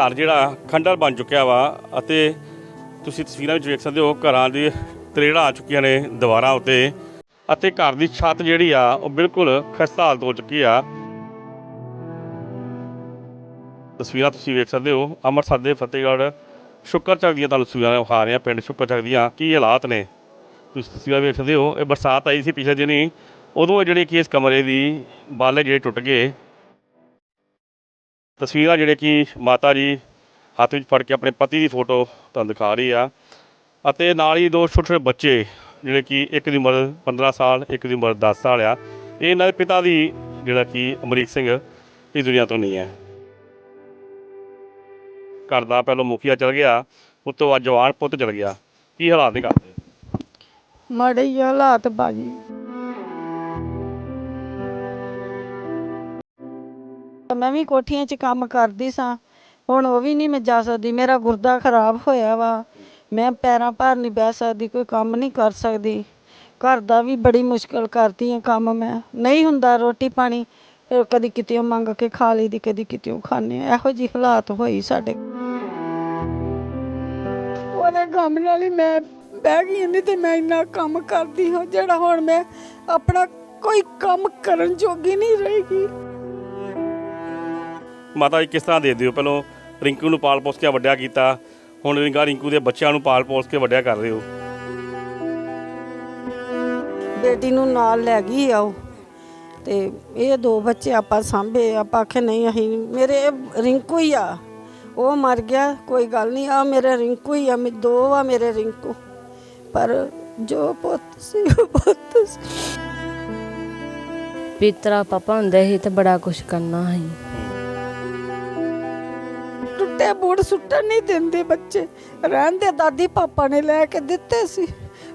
ਘਰ ਜਿਹੜਾ ਖੰਡਰ ਬਣ ਚੁੱਕਿਆ ਵਾ ਅਤੇ ਤੁਸੀਂ ਤਸਵੀਰਾਂ ਵਿੱਚ ਵੇਖ ਸਕਦੇ ਹੋ ਘਰਾਂ ਦੀ ਤਰੇੜਾਂ ਆ ਚੁੱਕੀਆਂ ਨੇ ਦੀਵਾਰਾਂ ਉੱਤੇ ਅਤੇ ਘਰ ਦੀ ਛੱਤ ਜਿਹੜੀ ਆ ਉਹ ਬਿਲਕੁਲ ਖਸਤਾ ਹਾਲਤ ਹੋ ਚੁੱਕੀ ਆ। ਤਸਵੀਰਾਂ ਤੁਸੀਂ ਵੇਖ ਸਕਦੇ ਹੋ, ਅੰਮ੍ਰਿਤਸਰ ਦੇ ਫਤਿਹਗੜ੍ਹ ਸ਼ੁਕਰਚੱਕ ਦੀਆਂ ਤੁਹਾਨੂੰ ਤਸਵੀਰਾਂ ਵਿਖਾ ਰਹੇ ਹਾਂ, ਪਿੰਡ ਸ਼ੁਕਰਚੱਕ ਦੀਆਂ ਕੀ ਹਾਲਾਤ ਨੇ। ਤੁਸੀਂ ਤਸਵੀਰਾਂ ਵੇਖ ਸਕਦੇ ਹੋ, ਇਹ ਬਰਸਾਤ ਆਈ ਸੀ ਪਿਛਲੇ ਦਿਨੀ, ਉਦੋਂ ਇਹ ਜਿਹੜੇ ਕਿ ਇਸ ਕਮਰੇ ਦੀ ਬਾਲੇ ਜਿਹੜੇ ਟੁੱਟ ਗਏ ਤਸਵੀਰਾਂ ਜਿਹੜੇ ਕਿ ਮਾਤਾ ਜੀ ਹੱਥ ਵਿੱਚ ਫੜ ਕੇ ਆਪਣੇ ਪਤੀ ਦੀ ਫੋਟੋ ਤੁਹਾਨੂੰ ਦਿਖਾ ਰਹੀ ਆ। ਅਤੇ ਨਾਲ ਹੀ ਦੋ ਛੋਟੇ ਛੋਟੇ ਬੱਚੇ ਜਿਹੜੇ ਕਿ ਇੱਕ ਦੀ ਉਮਰ 15 ਸਾਲ, ਇੱਕ ਦੀ ਉਮਰ 10 ਸਾਲ ਆ। ਇਹ ਇਹਨਾਂ ਦੇ ਪਿਤਾ ਦੀ ਜਿਹੜਾ ਕਿ ਅਮਰੀਕ ਸਿੰਘ ਇਸ ਦੁਨੀਆ ਤੋਂ ਨਹੀਂ ਹੈ। ਘਰ ਦਾ ਪਹਿਲੋਂ ਮੁਖੀਆ ਚਲ ਗਿਆ, ਉਸ ਤੋਂ ਬਾਅਦ ਜਵਾਨ ਪੁੱਤ ਚਲ ਗਿਆ। ਕੀ ਹਾਲਾਤ ਨੇ ਕਰਦੇ ਮਾੜੇ ਹੀ ਹਾਲਾਤ ਬਾਜੀ ਮੈਂ ਵੀ ਕੋਠੀਆਂ 'ਚ ਕੰਮ ਕਰਦੀ ਸਾਂ। ਹੁਣ ਉਹ ਵੀ ਨਹੀਂ ਮੈਂ ਜਾ ਸਕਦੀ। ਮੇਰਾ ਗੁਰਦਾ ਖਰਾਬ ਹੋਇਆ ਵਾ। ਮੈਂ ਪੈਰਾਂ ਭਾਰ ਨਹੀਂ ਬਹਿ ਸਕਦੀ, ਕੋਈ ਕੰਮ ਨਹੀਂ ਕਰ ਸਕਦੀ। ਘਰ ਦਾ ਵੀ ਬੜੀ ਮੁਸ਼ਕਿਲ ਕਰਦੀ ਹਾਂ ਕੰਮ ਮੈਂ। ਨਹੀਂ ਹੁੰਦਾ ਰੋਟੀ ਪਾਣੀ, ਫਿਰ ਕਦੀ ਕਿਤੇ ਮੰਗ ਕੇ ਖਾ ਲਈਦੀ, ਕਦੀ ਕਿਤੇ ਖਾਣੇ ਇਹੋ ਜਿਹੀ ਹਾਲਾਤ ਹੋਈ ਸਾਡੇ। ਉਹਦੇ ਕੰਮ ਨਾਲ ਹੀ ਮੈਂ ਬਹਿ ਗਈ ਨਹੀਂ ਤੇ ਮੈਂ ਇੰਨਾ ਕੰਮ ਕਰਦੀ ਹਾਂ ਜਿਹੜਾ ਹੁਣ ਮੈਂ ਆਪਣਾ ਕੋਈ ਕੰਮ ਕਰਨ ਜੋਗੀ ਨਹੀਂ ਰਹੇਗੀ ਮਾਤਾ ਜੀ ਕਿਸ ਤਰ੍ਹਾਂ ਦੇ ਦਿਓ? ਪਹਿਲੋਂ ਰਿੰਕੂ ਨੂੰ ਪਾਲ ਪੋਸ ਕੇ ਵੱਡਿਆ ਕੀਤਾ। ਹੁਣ ਰਿੰਕਾ ਰਿੰਕੂ ਦੇ ਬੱਚਿਆਂ ਨੂੰ ਪਾਲ ਪੋਸ ਕੇ ਵੱਡਿਆ ਕਰ ਰਹੇ ਹੋ। ਬੇਟੀ ਨੂੰ ਨਾਲ ਲੈ ਗਈ ਆ ਉਹ। ਤੇ ਇਹ ਦੋ ਬੱਚੇ ਆਪਾਂ ਸਾਂਭੇ ਆਪਾਂ ਆਖੇ ਨਹੀਂ ਅਸੀਂ ਮੇਰੇ ਰਿੰਕੂ ਹੀ ਆ। ਉਹ ਮਰ ਗਿਆ ਕੋਈ ਗੱਲ ਨਹੀਂ ਆ ਮੇਰੇ ਰਿੰਕੂ ਹੀ ਆ ਮੇ ਦੋ ਆ ਮੇਰੇ ਰਿੰਕੂ। ਪਰ ਜੋ ਪੁੱਤ ਸੀ ਉਹ ਪੁੱਤ ਸੀ। ਪਿਤਰਾ ਪਾਪਾ ਹੁੰਦੇ ਸੀ ਤੇ ਬੜਾ ਕੁਝ ਕਰਨਾ ਸੀ। ਟੁੱਟੇ ਬੂਟ ਸੁੱਟਣ ਨਹੀਂ ਦਿੰਦੇ ਬੱਚੇ। ਰਹਿਣ ਦੇ ਦਾਦੀ ਪਾਪਾ ਨੇ ਲੈ ਕੇ ਦਿੱਤੇ ਸੀ।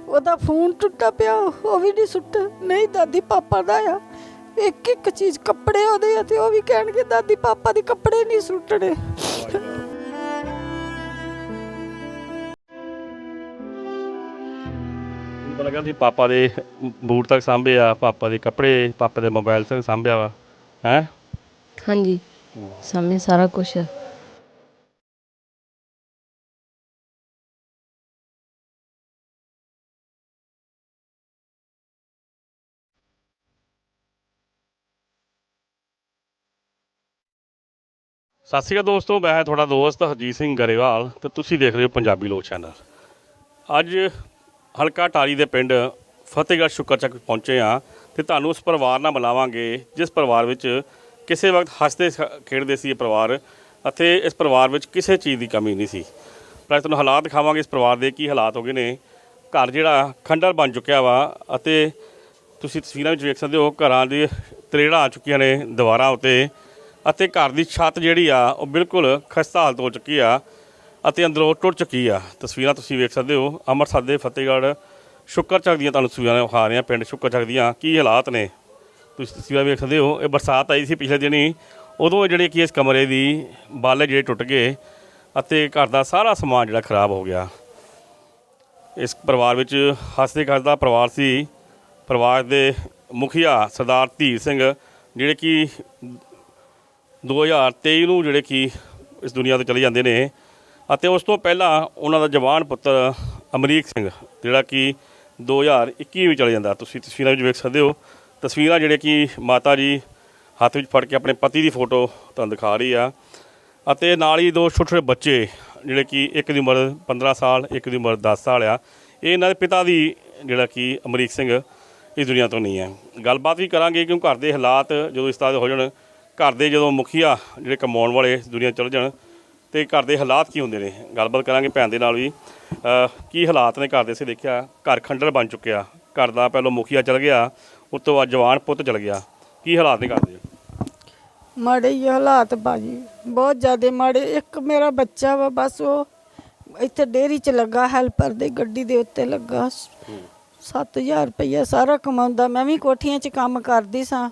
ਉਹਦਾ ਫੋਨ ਟੁੱਟਾ ਪਿਆ ਉਹ ਵੀ ਨਹੀਂ ਸੁੱਟ ਨਹੀਂ ਦਾਦੀ ਪਾਪਾ ਦਾ ਆ। ਇੱਕ ਇੱਕ ਚੀਜ਼ ਕੱਪੜੇ ਉਹਦੇ ਆ ਤੇ ਉਹ ਵੀ ਕਹਿਣਗੇ ਦਾਦੀ ਪਾਪਾ ਦੇ ਕੱਪੜੇ ਨਹੀਂ ਸੁੱਟਣੇ। ਲੱਗਾ ਸੀ ਪਾਪਾ ਦੇ ਬੂਟ ਤੱਕ ਸਾਂਭੇ ਆ ਪਾਪਾ ਦੇ ਕੱਪੜੇ ਪਾਪਾ ਦੇ ਮੋਬਾਈਲ ਤੱਕ ਸਾਂਭਿਆ ਵਾ। ਹੈ? ਹਾਂਜੀ। ਸਾਹਮਣੇ ਸਾਰਾ ਕੁਝ ਸਤਿ ਸ਼੍ਰੀ ਅਕਾਲ ਦੋਸਤੋ, ਮੈਂ ਹਾਂ ਤੁਹਾਡਾ ਦੋਸਤ ਹਰਜੀਤ ਸਿੰਘ ਗਰੇਵਾਲ ਤੇ ਤੁਸੀਂ ਦੇਖ ਰਹੇ ਹੋ ਪੰਜਾਬੀ ਲੋਕ ਚੈਨਲ। ਅੱਜ ਹਲਕਾ ਟਾਰੀ ਦੇ ਪਿੰਡ ਫਤਿਹਗੜ੍ਹ ਸ਼ੁਕਰਚੱਕ ਪਹੁੰਚੇ ਆ ਤੇ ਤੁਹਾਨੂੰ ਉਸ ਪਰਿਵਾਰ ਨਾਲ ਮਿਲਾਵਾਂਗੇ, ਜਿਸ ਪਰਿਵਾਰ ਵਿੱਚ ਕਿਸੇ ਵਕਤ ਹੱਸਦੇ ਖੇਡਦੇ ਸੀ ਇਹ ਪਰਿਵਾਰ ਅਤੇ ਇਸ ਪਰਿਵਾਰ ਵਿੱਚ ਕਿਸੇ ਚੀਜ਼ ਦੀ ਕਮੀ ਨਹੀਂ ਸੀ। ਪਰ ਅੱਜ ਤੁਹਾਨੂੰ ਹਾਲਾਤ ਦਿਖਾਵਾਂਗੇ ਇਸ ਪਰਿਵਾਰ ਦੇ ਕੀ ਹਾਲਾਤ ਹੋ ਗਏ ਨੇ। ਘਰ ਜਿਹੜਾ ਖੰਡਰ ਬਣ ਚੁੱਕਿਆ ਵਾ ਅਤੇ ਤੁਸੀਂ ਤਸਵੀਰਾਂ ਵਿੱਚ ਵੇਖ ਸਕਦੇ ਹੋ, ਘਰਾਂ ਦੀ ਤਰੇੜਾਂ ਆ ਚੁੱਕੀਆਂ ਨੇ ਦੀਵਾਰਾਂ ਉੱਤੇ। ਅਤੇ ਘਰ ਦੀ ਛੱਤ ਜਿਹੜੀ ਆ, ਉਹ ਬਿਲਕੁਲ ਖਸਤਾ ਹਾਲਤ ਹੋ ਚੁੱਕੀ ਆ ਅਤੇ ਅੰਦਰੋਂ ਟੁੱਟ ਚੁੱਕੀ ਆ। ਤਸਵੀਰਾਂ ਤੁਸੀਂ ਵੇਖ ਸਕਦੇ ਹੋ, ਅੰਮ੍ਰਿਤਸਰ ਦੇ ਫਤਿਹਗੜ੍ਹ ਸ਼ੁਕਰਚੱਕ ਦੀਆਂ ਤੁਹਾਨੂੰ ਤਸਵੀਰਾਂ ਵਿਖਾ ਰਹੇ ਹਾਂ, ਪਿੰਡ ਸ਼ੁਕਰਚੱਕ ਦੀਆਂ ਕੀ ਹਾਲਾਤ ਨੇ। ਤੁਸੀਂ ਤਸਵੀਰਾਂ ਵੇਖ ਸਕਦੇ ਹੋ, ਇਹ ਬਰਸਾਤ ਆਈ ਸੀ ਪਿਛਲੇ ਦਿਨੀ, ਉਦੋਂ ਜਿਹੜੇ ਕਿ ਇਸ ਕਮਰੇ ਦੀ ਬਾਲੇ ਜਿਹੜੇ ਟੁੱਟ ਗਏ ਅਤੇ ਘਰ ਦਾ ਸਾਰਾ ਸਮਾਨ ਜਿਹੜਾ ਖਰਾਬ ਹੋ ਗਿਆ। ਇਸ ਪਰਿਵਾਰ ਵਿੱਚ ਹੱਸਦੇ ਖੇਡਦਾ ਪਰਿਵਾਰ ਸੀ। ਪਰਿਵਾਰ ਦੇ ਮੁਖੀਆ ਸਰਦਾਰ ਧੀਰ ਸਿੰਘ, ਜਿਹੜੇ ਕਿ 2023 ਨੂੰ ਜਿਹੜੇ ਕਿ ਇਸ ਦੁਨੀਆ ਤੋਂ ਚਲੇ ਜਾਂਦੇ ਨੇ ਅਤੇ ਉਸ ਤੋਂ ਪਹਿਲਾਂ ਉਹਨਾਂ ਦਾ ਜਵਾਨ ਪੁੱਤਰ ਅਮਰੀਕ ਸਿੰਘ, ਜਿਹੜਾ ਕਿ 2021 ਵਿੱਚ ਚਲੇ ਜਾਂਦਾ। ਤੁਸੀਂ ਤਸਵੀਰਾਂ ਵਿੱਚ ਵੇਖ ਸਕਦੇ ਹੋ। ਤਸਵੀਰਾਂ ਜਿਹੜੇ ਕਿ ਮਾਤਾ ਜੀ ਹੱਥ ਵਿੱਚ ਫੜ ਕੇ ਆਪਣੇ ਪਤੀ ਦੀ ਫੋਟੋ ਤੁਹਾਨੂੰ ਦਿਖਾ ਰਹੀ ਆ। ਅਤੇ ਨਾਲ ਹੀ ਦੋ ਛੋਟੇ ਛੋਟੇ ਬੱਚੇ, ਜਿਹੜੇ ਕਿ ਇੱਕ ਦੀ ਉਮਰ 15 ਸਾਲ, ਇੱਕ ਦੀ ਉਮਰ 10 ਸਾਲ ਆ। ਇਹ ਇਹਨਾਂ ਦੇ ਪਿਤਾ ਦੀ ਜਿਹੜਾ ਕਿ ਅਮਰੀਕ ਸਿੰਘ ਇਸ ਦੁਨੀਆ ਤੋਂ ਨਹੀਂ ਹੈ। ਗੱਲਬਾਤ ਵੀ ਕਰਾਂਗੇ ਕਿਉਂ ਘਰ ਦੇ ਹਾਲਾਤ ਜਦੋਂ ਇਸ ਤਰ੍ਹਾਂ ਦੇ ਹੋ ਜਾਣ। ਘਰ ਦੇ ਜਦੋਂ ਮੁਖੀਆ ਜਿਹੜੇ ਕਮਾਉਣ ਵਾਲੇ ਦੁਨੀਆ ਚਲ ਜਾਣ ਤੇ ਘਰ ਦੇ ਹਾਲਾਤ ਕੀ ਹੁੰਦੇ ਨੇ? ਗੱਲਬਾਤ ਕਰਾਂਗੇ ਭੈਣ ਦੇ ਨਾਲ ਵੀ। ਕੀ ਹਾਲਾਤ ਨੇ ਘਰ ਦੇ? ਅਸੀਂ ਦੇਖਿਆ ਘਰ ਖੰਡਰ ਬਣ ਚੁੱਕਿਆ। ਘਰ ਦਾ ਪਹਿਲੋਂ ਮੁਖੀਆ ਚਲ ਗਿਆ ਉਸ ਤੋਂ ਬਾਅਦ ਜਵਾਨ ਪੁੱਤ ਚਲ ਗਿਆ। ਕੀ ਹਾਲਾਤ ਨੇ ਘਰ ਦੇ? ਮਾੜੇ ਹੀ ਹਾਲਾਤ ਬਾਜੀ ਬਹੁਤ ਜ਼ਿਆਦਾ ਮਾੜੇ। ਇੱਕ ਮੇਰਾ ਬੱਚਾ ਵਾ ਬਸ ਉਹ ਇੱਥੇ ਡੇਅਰੀ 'ਚ ਲੱਗਾ ਹੈਲਪਰ ਦੇ ਗੱਡੀ ਦੇ ਉੱਤੇ ਲੱਗਾ। 7000 ਰੁਪਈਆ ਸਾਰਾ ਕਮਾਉਂਦਾ। ਮੈਂ ਵੀ ਕੋਠੀਆਂ 'ਚ ਕੰਮ ਕਰਦੀ ਸਾਂ।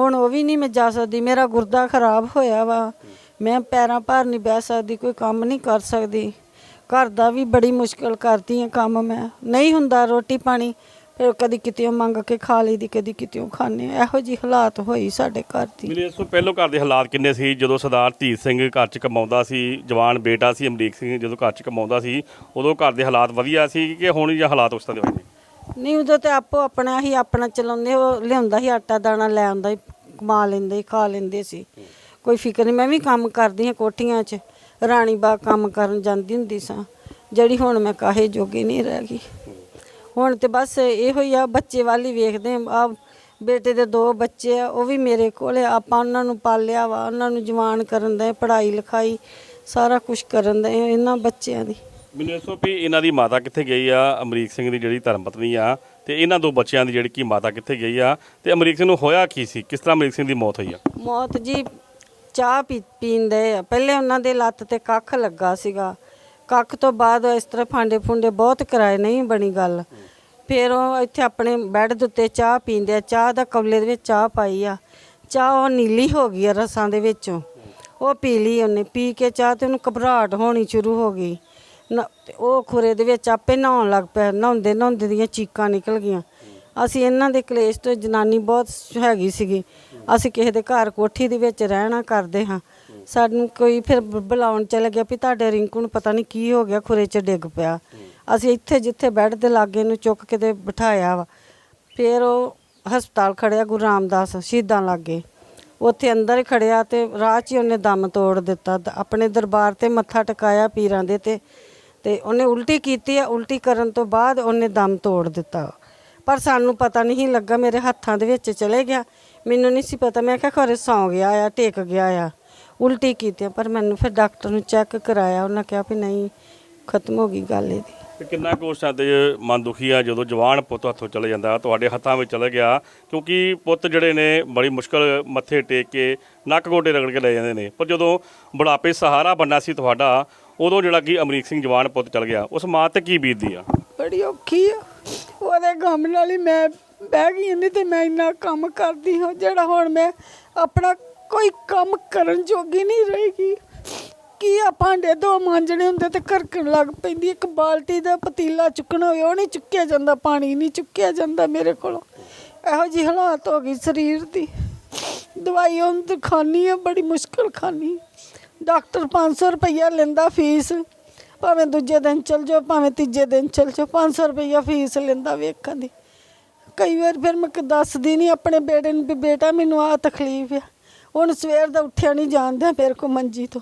ਹੁਣ ਉਹ ਵੀ ਨਹੀਂ ਮੈਂ ਜਾ ਸਕਦੀ। ਮੇਰਾ ਗੁਰਦਾ ਖਰਾਬ ਹੋਇਆ ਵਾ। ਮੈਂ ਪੈਰਾਂ ਭਾਰ ਨਹੀਂ ਬਹਿ ਸਕਦੀ, ਕੋਈ ਕੰਮ ਨਹੀਂ ਕਰ ਸਕਦੀ। ਘਰ ਦਾ ਵੀ ਬੜੀ ਮੁਸ਼ਕਲ ਕਰਦੀ ਹਾਂ ਕੰਮ ਮੈਂ। ਨਹੀਂ ਹੁੰਦਾ ਰੋਟੀ ਪਾਣੀ, ਫਿਰ ਕਦੀ ਕਿਤੇ ਮੰਗ ਕੇ ਖਾ ਲਈਦੀ, ਕਦੀ ਕਿਤੇ ਖਾਣੇ ਇਹੋ ਜੀ ਹਾਲਾਤ ਹੋਈ ਸਾਡੇ ਘਰ ਦੀ। ਮੈਨੂੰ ਇਸ ਤੋਂ ਪਹਿਲੋਂ ਘਰ ਦੇ ਹਾਲਾਤ ਕਿੰਨੇ ਸੀ? ਜਦੋਂ ਸਰਦਾਰ ਧੀਰ ਸਿੰਘ ਘਰ 'ਚ ਕਮਾਉਂਦਾ ਸੀ, ਜਵਾਨ ਬੇਟਾ ਸੀ ਅਮਰੀਕ ਸਿੰਘ ਜਦੋਂ ਘਰ 'ਚ ਕਮਾਉਂਦਾ ਸੀ, ਉਦੋਂ ਘਰ ਦੇ ਹਾਲਾਤ ਵਧੀਆ ਸੀ ਕਿ ਹੁਣ ਜਾਂ ਹਾਲਾਤ ਉਸ ਤਰ੍ਹਾਂ ਦੇ ਹੋਏ ਨੇ? ਨਹੀਂ ਉਦੋਂ ਤੇ ਆਪੋ ਆਪਣਾ ਹੀ ਆਪਣਾ ਚਲਾਉਂਦੇ ਉਹ ਲਿਆਉਂਦਾ ਸੀ ਆਟਾ ਦਾਣਾ ਲੈ ਆਉਂਦਾ ਸੀ ਕਮਾ ਲੈਂਦੇ ਸੀ, ਖਾ ਲੈਂਦੇ ਸੀ। ਕੋਈ ਫਿਕਰ ਨਹੀਂ ਮੈਂ ਵੀ ਕੰਮ ਕਰਦੀ ਹਾਂ ਕੋਠੀਆਂ 'ਚ ਰਾਣੀ ਬਾਗ ਕੰਮ ਕਰਨ ਜਾਂਦੀ ਹੁੰਦੀ ਸਾਂ ਜਿਹੜੀ ਹੁਣ ਮੈਂ ਕਾਹੇ ਜੋਗੀ ਨਹੀਂ ਰਹਿ ਗਈ। ਹੁਣ ਤੇ ਬਸ ਇਹੋ ਹੀ ਆ ਬੱਚੇ ਵੱਲ ਹੀ ਵੇਖਦੇ ਆ ਬੇਟੇ ਦੇ ਦੋ ਬੱਚੇ ਆ ਉਹ ਵੀ ਮੇਰੇ ਕੋਲ ਆਪਾਂ ਉਹਨਾਂ ਨੂੰ ਪਾਲਿਆ ਵਾ ਉਹਨਾਂ ਨੂੰ ਜਵਾਨ ਕਰਨ ਦੇ ਪੜ੍ਹਾਈ ਲਿਖਾਈ ਸਾਰਾ ਕੁਝ ਕਰਨ ਦੇ ਇਹਨਾਂ ਬੱਚਿਆਂ ਦੀ। ਮੈਨੂੰ ਦੱਸੋ ਵੀ ਇਹਨਾਂ ਦੀ ਮਾਤਾ ਕਿੱਥੇ ਗਈ ਆ? ਅਮਰੀਕ ਸਿੰਘ ਦੀ ਜਿਹੜੀ ਧਰਮ ਪਤਨੀ ਆ ਤੇ ਇਹਨਾਂ ਦੋ ਬੱਚਿਆਂ ਦੀ ਜਿਹੜੀ ਕੀ ਮਾਤਾ ਕਿੱਥੇ ਗਈ ਆ? ਤੇ ਅਮਰੀਕ ਸਿੰਘ ਨੂੰ ਹੋਇਆ ਕੀ ਸੀ? ਕਿਸ ਤਰ੍ਹਾਂ ਅਮਰੀਕ ਸਿੰਘ ਦੀ ਮੌਤ ਹੋਈ ਆ? ਮੌਤ ਜੀ, ਚਾਹ ਪੀ, ਪੀਂਦੇ ਆ। ਪਹਿਲੇ ਉਹਨਾਂ ਦੇ ਲੱਤ ਤੇ ਕੱਖ ਲੱਗਾ ਸੀਗਾ। ਕੱਖ ਤੋਂ ਬਾਅਦ ਇਸ ਤਰ੍ਹਾਂ ਫਾਂਡੇ ਫੁੰਡੇ ਬਹੁਤ ਕਰਾਏ ਨਹੀਂ ਬਣੀ ਗੱਲ। ਫਿਰ ਉਹ ਇੱਥੇ ਆਪਣੇ ਬੈੱਡ ਦੇ ਉੱਤੇ ਚਾਹ ਪੀਂਦੇ ਆ। ਚਾਹ ਦਾ ਕੌਲੇ ਦੇ ਵਿੱਚ ਚਾਹ ਪਾਈ ਆ। ਚਾਹ ਉਹ ਨੀਲੀ ਹੋ ਗਈ ਆ ਰਸਾਂ ਦੇ ਵਿੱਚੋਂ। ਉਹ ਪੀ ਲਈ ਉਹਨੇ। ਪੀ ਕੇ ਚਾਹ ਤੇ ਉਹਨੂੰ ਘਬਰਾਹਟ ਹੋਣੀ ਸ਼ੁਰੂ ਹੋ ਗਈ। ਨਾ- ਤੇ ਉਹ ਖੁਰੇ ਦੇ ਵਿੱਚ ਆਪੇ ਨਹਾਉਣ ਲੱਗ ਪਿਆ, ਨਹਾਉਂਦੇ ਨਹਾਉਂਦੇ ਦੀਆਂ ਚੀਕਾਂ ਨਿਕਲ ਗਈਆਂ। ਅਸੀਂ ਇਹਨਾਂ ਦੇ ਕਲੇਸ਼ ਤੋਂ ਜਨਾਨੀ ਬਹੁਤ ਹੈਗੀ ਸੀਗੀ। ਅਸੀਂ ਕਿਸੇ ਦੇ ਘਰ ਕੋਠੀ ਦੇ ਵਿੱਚ ਰਹਿਣਾ ਕਰਦੇ ਹਾਂ। ਸਾਨੂੰ ਕੋਈ ਫਿਰ ਬ- ਬੁਲਾਉਣ ਚਲੇ ਗਿਆ ਵੀ ਤੁਹਾਡੇ ਰਿੰਕੂ ਨੂੰ ਪਤਾ ਨਹੀਂ ਕੀ ਹੋ ਗਿਆ, ਖੁਰੇ 'ਚ ਡਿੱਗ ਪਿਆ। ਅਸੀਂ ਇੱਥੇ ਜਿੱਥੇ ਬੈੱਡ ਦੇ ਲਾਗੇ ਨੂੰ ਚੁੱਕ ਕੇ ਤੇ ਬਿਠਾਇਆ ਵਾ। ਫਿਰ ਉਹ ਹਸਪਤਾਲ ਖੜਿਆ ਗੁਰੂ ਰਾਮਦਾਸ ਸ਼ਹੀਦਾਂ ਲਾਗੇ। ਉੱਥੇ ਅੰਦਰ ਹੀ ਖੜਿਆ ਤੇ ਰਾਹ 'ਚ ਹੀ ਉਹਨੇ ਦਮ ਤੋੜ ਦਿੱਤਾ। ਦ- ਆਪਣੇ ਦਰਬਾਰ ਤੇ ਮੱਥਾ ਟਿਕਾਇਆ ਪੀਰਾਂ ਦੇ ਤੇ ਤੇ ਉਹਨੇ ਉਲਟੀ ਕੀਤੀ ਆ, ਉਲਟੀ ਕਰਨ ਤੋਂ ਬਾਅਦ ਉਹਨੇ ਦਮ ਤੋੜ ਦਿੱਤਾ। ਪਰ ਸਾਨੂੰ ਪਤਾ ਨਹੀਂ ਲੱਗਾ, ਮੇਰੇ ਹੱਥਾਂ ਦੇ ਵਿੱਚ ਚਲੇ ਗਿਆ। ਮੈਨੂੰ ਨਹੀਂ ਸੀ ਪਤਾ, ਮੈਂ ਕਿਹਾ ਖਰੇ ਸੌਂ ਗਿਆ ਆ, ਟੇਕ ਗਿਆ ਆ। ਉਲਟੀ ਕੀਤੀ ਪਰ ਮੈਨੂੰ ਫਿਰ ਡਾਕਟਰ ਨੂੰ ਚੈੱਕ ਕਰਾਇਆ, ਉਹਨਾਂ ਕਿਹਾ ਵੀ ਨਹੀਂ, ਖਤਮ ਹੋ ਗਈ ਗੱਲ ਇਹਦੀ। ਤੇ ਕਿੰਨਾ ਕੁ ਉਸ ਤੇ ਮਨ ਦੁਖੀ ਆ, ਜਦੋਂ ਜਵਾਨ ਪੁੱਤ ਹੱਥੋਂ ਚਲੇ ਜਾਂਦਾ, ਤੁਹਾਡੇ ਹੱਥਾਂ ਵਿੱਚ ਚਲੇ ਗਿਆ, ਕਿਉਂਕਿ ਪੁੱਤ ਜਿਹੜੇ ਨੇ ਬੜੀ ਮੁਸ਼ਕਲ ਮੱਥੇ ਟੇਕ ਕੇ ਨੱਕ ਗੋਡੇ ਰਗੜ ਕੇ ਲੈ ਜਾਂਦੇ ਨੇ। ਪਰ ਜਦੋਂ ਬੁਢਾਪੇ ਸਹਾਰਾ ਬੰਨਾ ਸੀ ਤੁਹਾਡਾ ਉਦੋਂ ਜਿਹੜਾ ਕਿ ਅਮਰੀਕ ਸਿੰਘ ਜਵਾਨ ਪੁੱਤ ਚਲ ਗਿਆ, ਉਸ ਮਾਂ ਤੇ ਕੀ ਬੀਤਦੀ ਆ? ਬੜੀ ਔਖੀ ਆ। ਉਹਦੇ ਗਮ ਨਾਲ ਹੀ ਮੈਂ ਬਹਿ ਗਈ ਨਹੀਂ ਤੇ ਮੈਂ ਇੰਨਾ ਕੰਮ ਕਰਦੀ ਹਾਂ ਜਿਹੜਾ ਹੁਣ ਮੈਂ ਆਪਣਾ ਕੋਈ ਕੰਮ ਕਰਨ ਜੋਗੀ ਨਹੀਂ ਰਹੇਗੀ। ਕੀ ਆ ਭਾਂਡੇ ਦੋ ਮਾਂਜਣੇ ਹੁੰਦੇ ਤੇ ਘਰਕਣ ਲੱਗ ਪੈਂਦੀ, ਇੱਕ ਬਾਲਟੀ ਦਾ ਪਤੀਲਾ ਚੁੱਕਣਾ ਹੋਵੇ, ਉਹ ਨਹੀਂ ਚੁੱਕਿਆ ਜਾਂਦਾ, ਪਾਣੀ ਨਹੀਂ ਚੁੱਕਿਆ ਜਾਂਦਾ ਮੇਰੇ ਕੋਲੋਂ। ਇਹੋ ਜਿਹੀ ਹਾਲਾਤ ਹੋ ਗਈ ਸਰੀਰ ਦੀ। ਦਵਾਈ ਉਹਨ ਤੇ ਖਾਣੀ ਆ, ਬੜੀ ਮੁਸ਼ਕਲ ਖਾਣੀ ਡਾਕਟਰ 500 ਰੁਪਈਆ ਲੈਂਦਾ ਫੀਸ। ਭਾਵੇਂ ਦੂਜੇ ਦਿਨ ਚਲ ਜਾਓ, ਭਾਵੇਂ ਤੀਜੇ ਦਿਨ ਚਲ ਜਾਓ 500 ਰੁਪਈਆ ਫੀਸ ਲੈਂਦਾ ਵੇਖਣ ਦੀ। ਕਈ ਵਾਰ ਫਿਰ ਮੈਂ ਦੱਸਦੀ ਨਹੀਂ ਆਪਣੇ ਬੇਟੇ ਨੂੰ ਵੀ ਬੇਟਾ, ਮੈਨੂੰ ਆਹ ਤਕਲੀਫ ਆ। ਹੁਣ ਸਵੇਰ ਦਾ ਉੱਠਿਆ ਨਹੀਂ ਜਾਂਦਾ ਮੇਰੇ ਕੋ ਮੰਜੀ ਤੋਂ।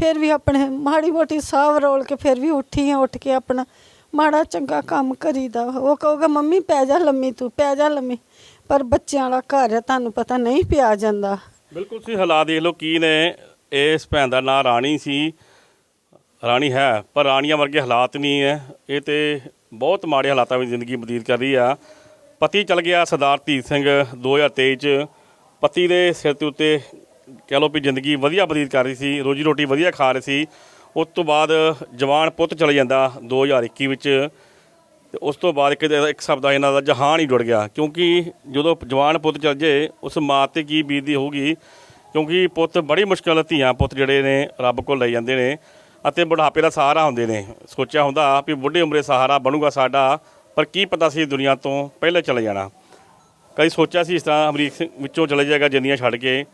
ਫਿਰ ਵੀ ਆਪਣੇ ਮਾੜੀ ਮੋਟੀ ਸਾਹ ਰੋਲ ਕੇ ਫਿਰ ਵੀ ਉੱਠੀ ਆ, ਉੱਠ ਕੇ ਆਪਣਾ ਮਾੜਾ ਚੰਗਾ ਕੰਮ ਕਰੀਦਾ। ਵਾ। ਉਹ ਕਹੂਗਾ, ਮੰਮੀ, ਪੈ ਜਾ ਲੰਮੀ ਤੂੰ, ਪੈ ਜਾ ਲੰਮੀ। ਪਰ ਬੱਚਿਆਂ ਵਾਲਾ ਘਰ ਹੈ ਤੁਹਾਨੂੰ ਪਤਾ ਨਹੀਂ ਪਿਆ ਜਾਂਦਾ। ਬਿਲਕੁਲ ਤੁਸੀਂ ਹਾਲਾਤ ਦੇਖ ਲਓ, ਕੀ ਨੇ ਇਸ ਭੈਣ ਦਾ ਨਾਂ ਰਾਣੀ ਸੀ। ਰਾਣੀ ਹੈ, ਪਰ ਰਾਣੀਆਂ ਵਰਗੇ ਹਾਲਾਤ ਨਹੀਂ ਹੈ। ਇਹ ਤੇ ਬਹੁਤ ਮਾੜੇ ਹਾਲਾਤਾਂ ਵਿੱਚ ਜ਼ਿੰਦਗੀ ਬਤੀਤ ਕਰ ਰਹੀ ਆ। ਪਤੀ ਚਲ ਗਿਆ ਸਰਦਾਰ ਧੀਰ ਸਿੰਘ 2023 ਚ। ਪਤੀ ਦੇ ਸਿਰ ਤੇ ਉੱਤੇ ਕਹਿ ਲਓ ਵੀ ਜ਼ਿੰਦਗੀ ਵਧੀਆ ਬਤੀਤ ਕਰ ਰਹੀ ਸੀ ਰੋਜੀ ਰੋਟੀ ਵਧੀਆ ਖਾ ਰਹੀ ਸੀ। ਉਸ ਤੋਂ ਬਾਅਦ ਜਵਾਨ ਪੁੱਤ ਚਲੇ ਜਾਂਦਾ 2021 ਵਿੱਚ। ਤੇ ਉਸ ਤੋਂ ਬਾਅਦ ਇੱਕ ਇੱਕ ਸ਼ਬਦ ਇਹਨਾਂ ਦਾ ਜਹਾਨ ਹੀ ਜੁੜ ਗਿਆ। ਕਿਉਂਕਿ ਜਦੋਂ ਜਵਾਨ ਪੁੱਤ ਚਲ ਜੇ, ਉਸ ਮਾਂ ਤੇ ਕੀ ਬੀਤਦੀ ਹੋਊਗੀ? ਕਿਉਂਕਿ ਪੁੱਤ ਬੜੀ ਮੁਸ਼ਕਲ ਧੀਆਂ ਪੁੱਤ ਜਿਹੜੇ ਨੇ ਰੱਬ ਕੋਲ ਲੈ ਜਾਂਦੇ ਨੇ ਅਤੇ ਬੁਢਾਪੇ ਦਾ ਸਹਾਰਾ ਹੁੰਦੇ ਨੇ। ਸੋਚਿਆ ਹੁੰਦਾ ਵੀ ਬੁੱਢੇ ਉਮਰੇ ਸਹਾਰਾ ਬਣੂਗਾ ਸਾਡਾ, ਪਰ ਕੀ ਪਤਾ ਸੀ ਦੁਨੀਆ ਤੋਂ ਪਹਿਲੇ ਚਲੇ ਜਾਣਾ। ਕਈ ਸੋਚਿਆ ਸੀ ਇਸ ਤਰ੍ਹਾਂ ਅਮਰੀਕ ਸਿੰਘ ਵਿੱਚੋਂ ਚਲੇ ਜਾਏਗਾ ਜੰਦੀਆਂ ਛੱਡ ਕੇ।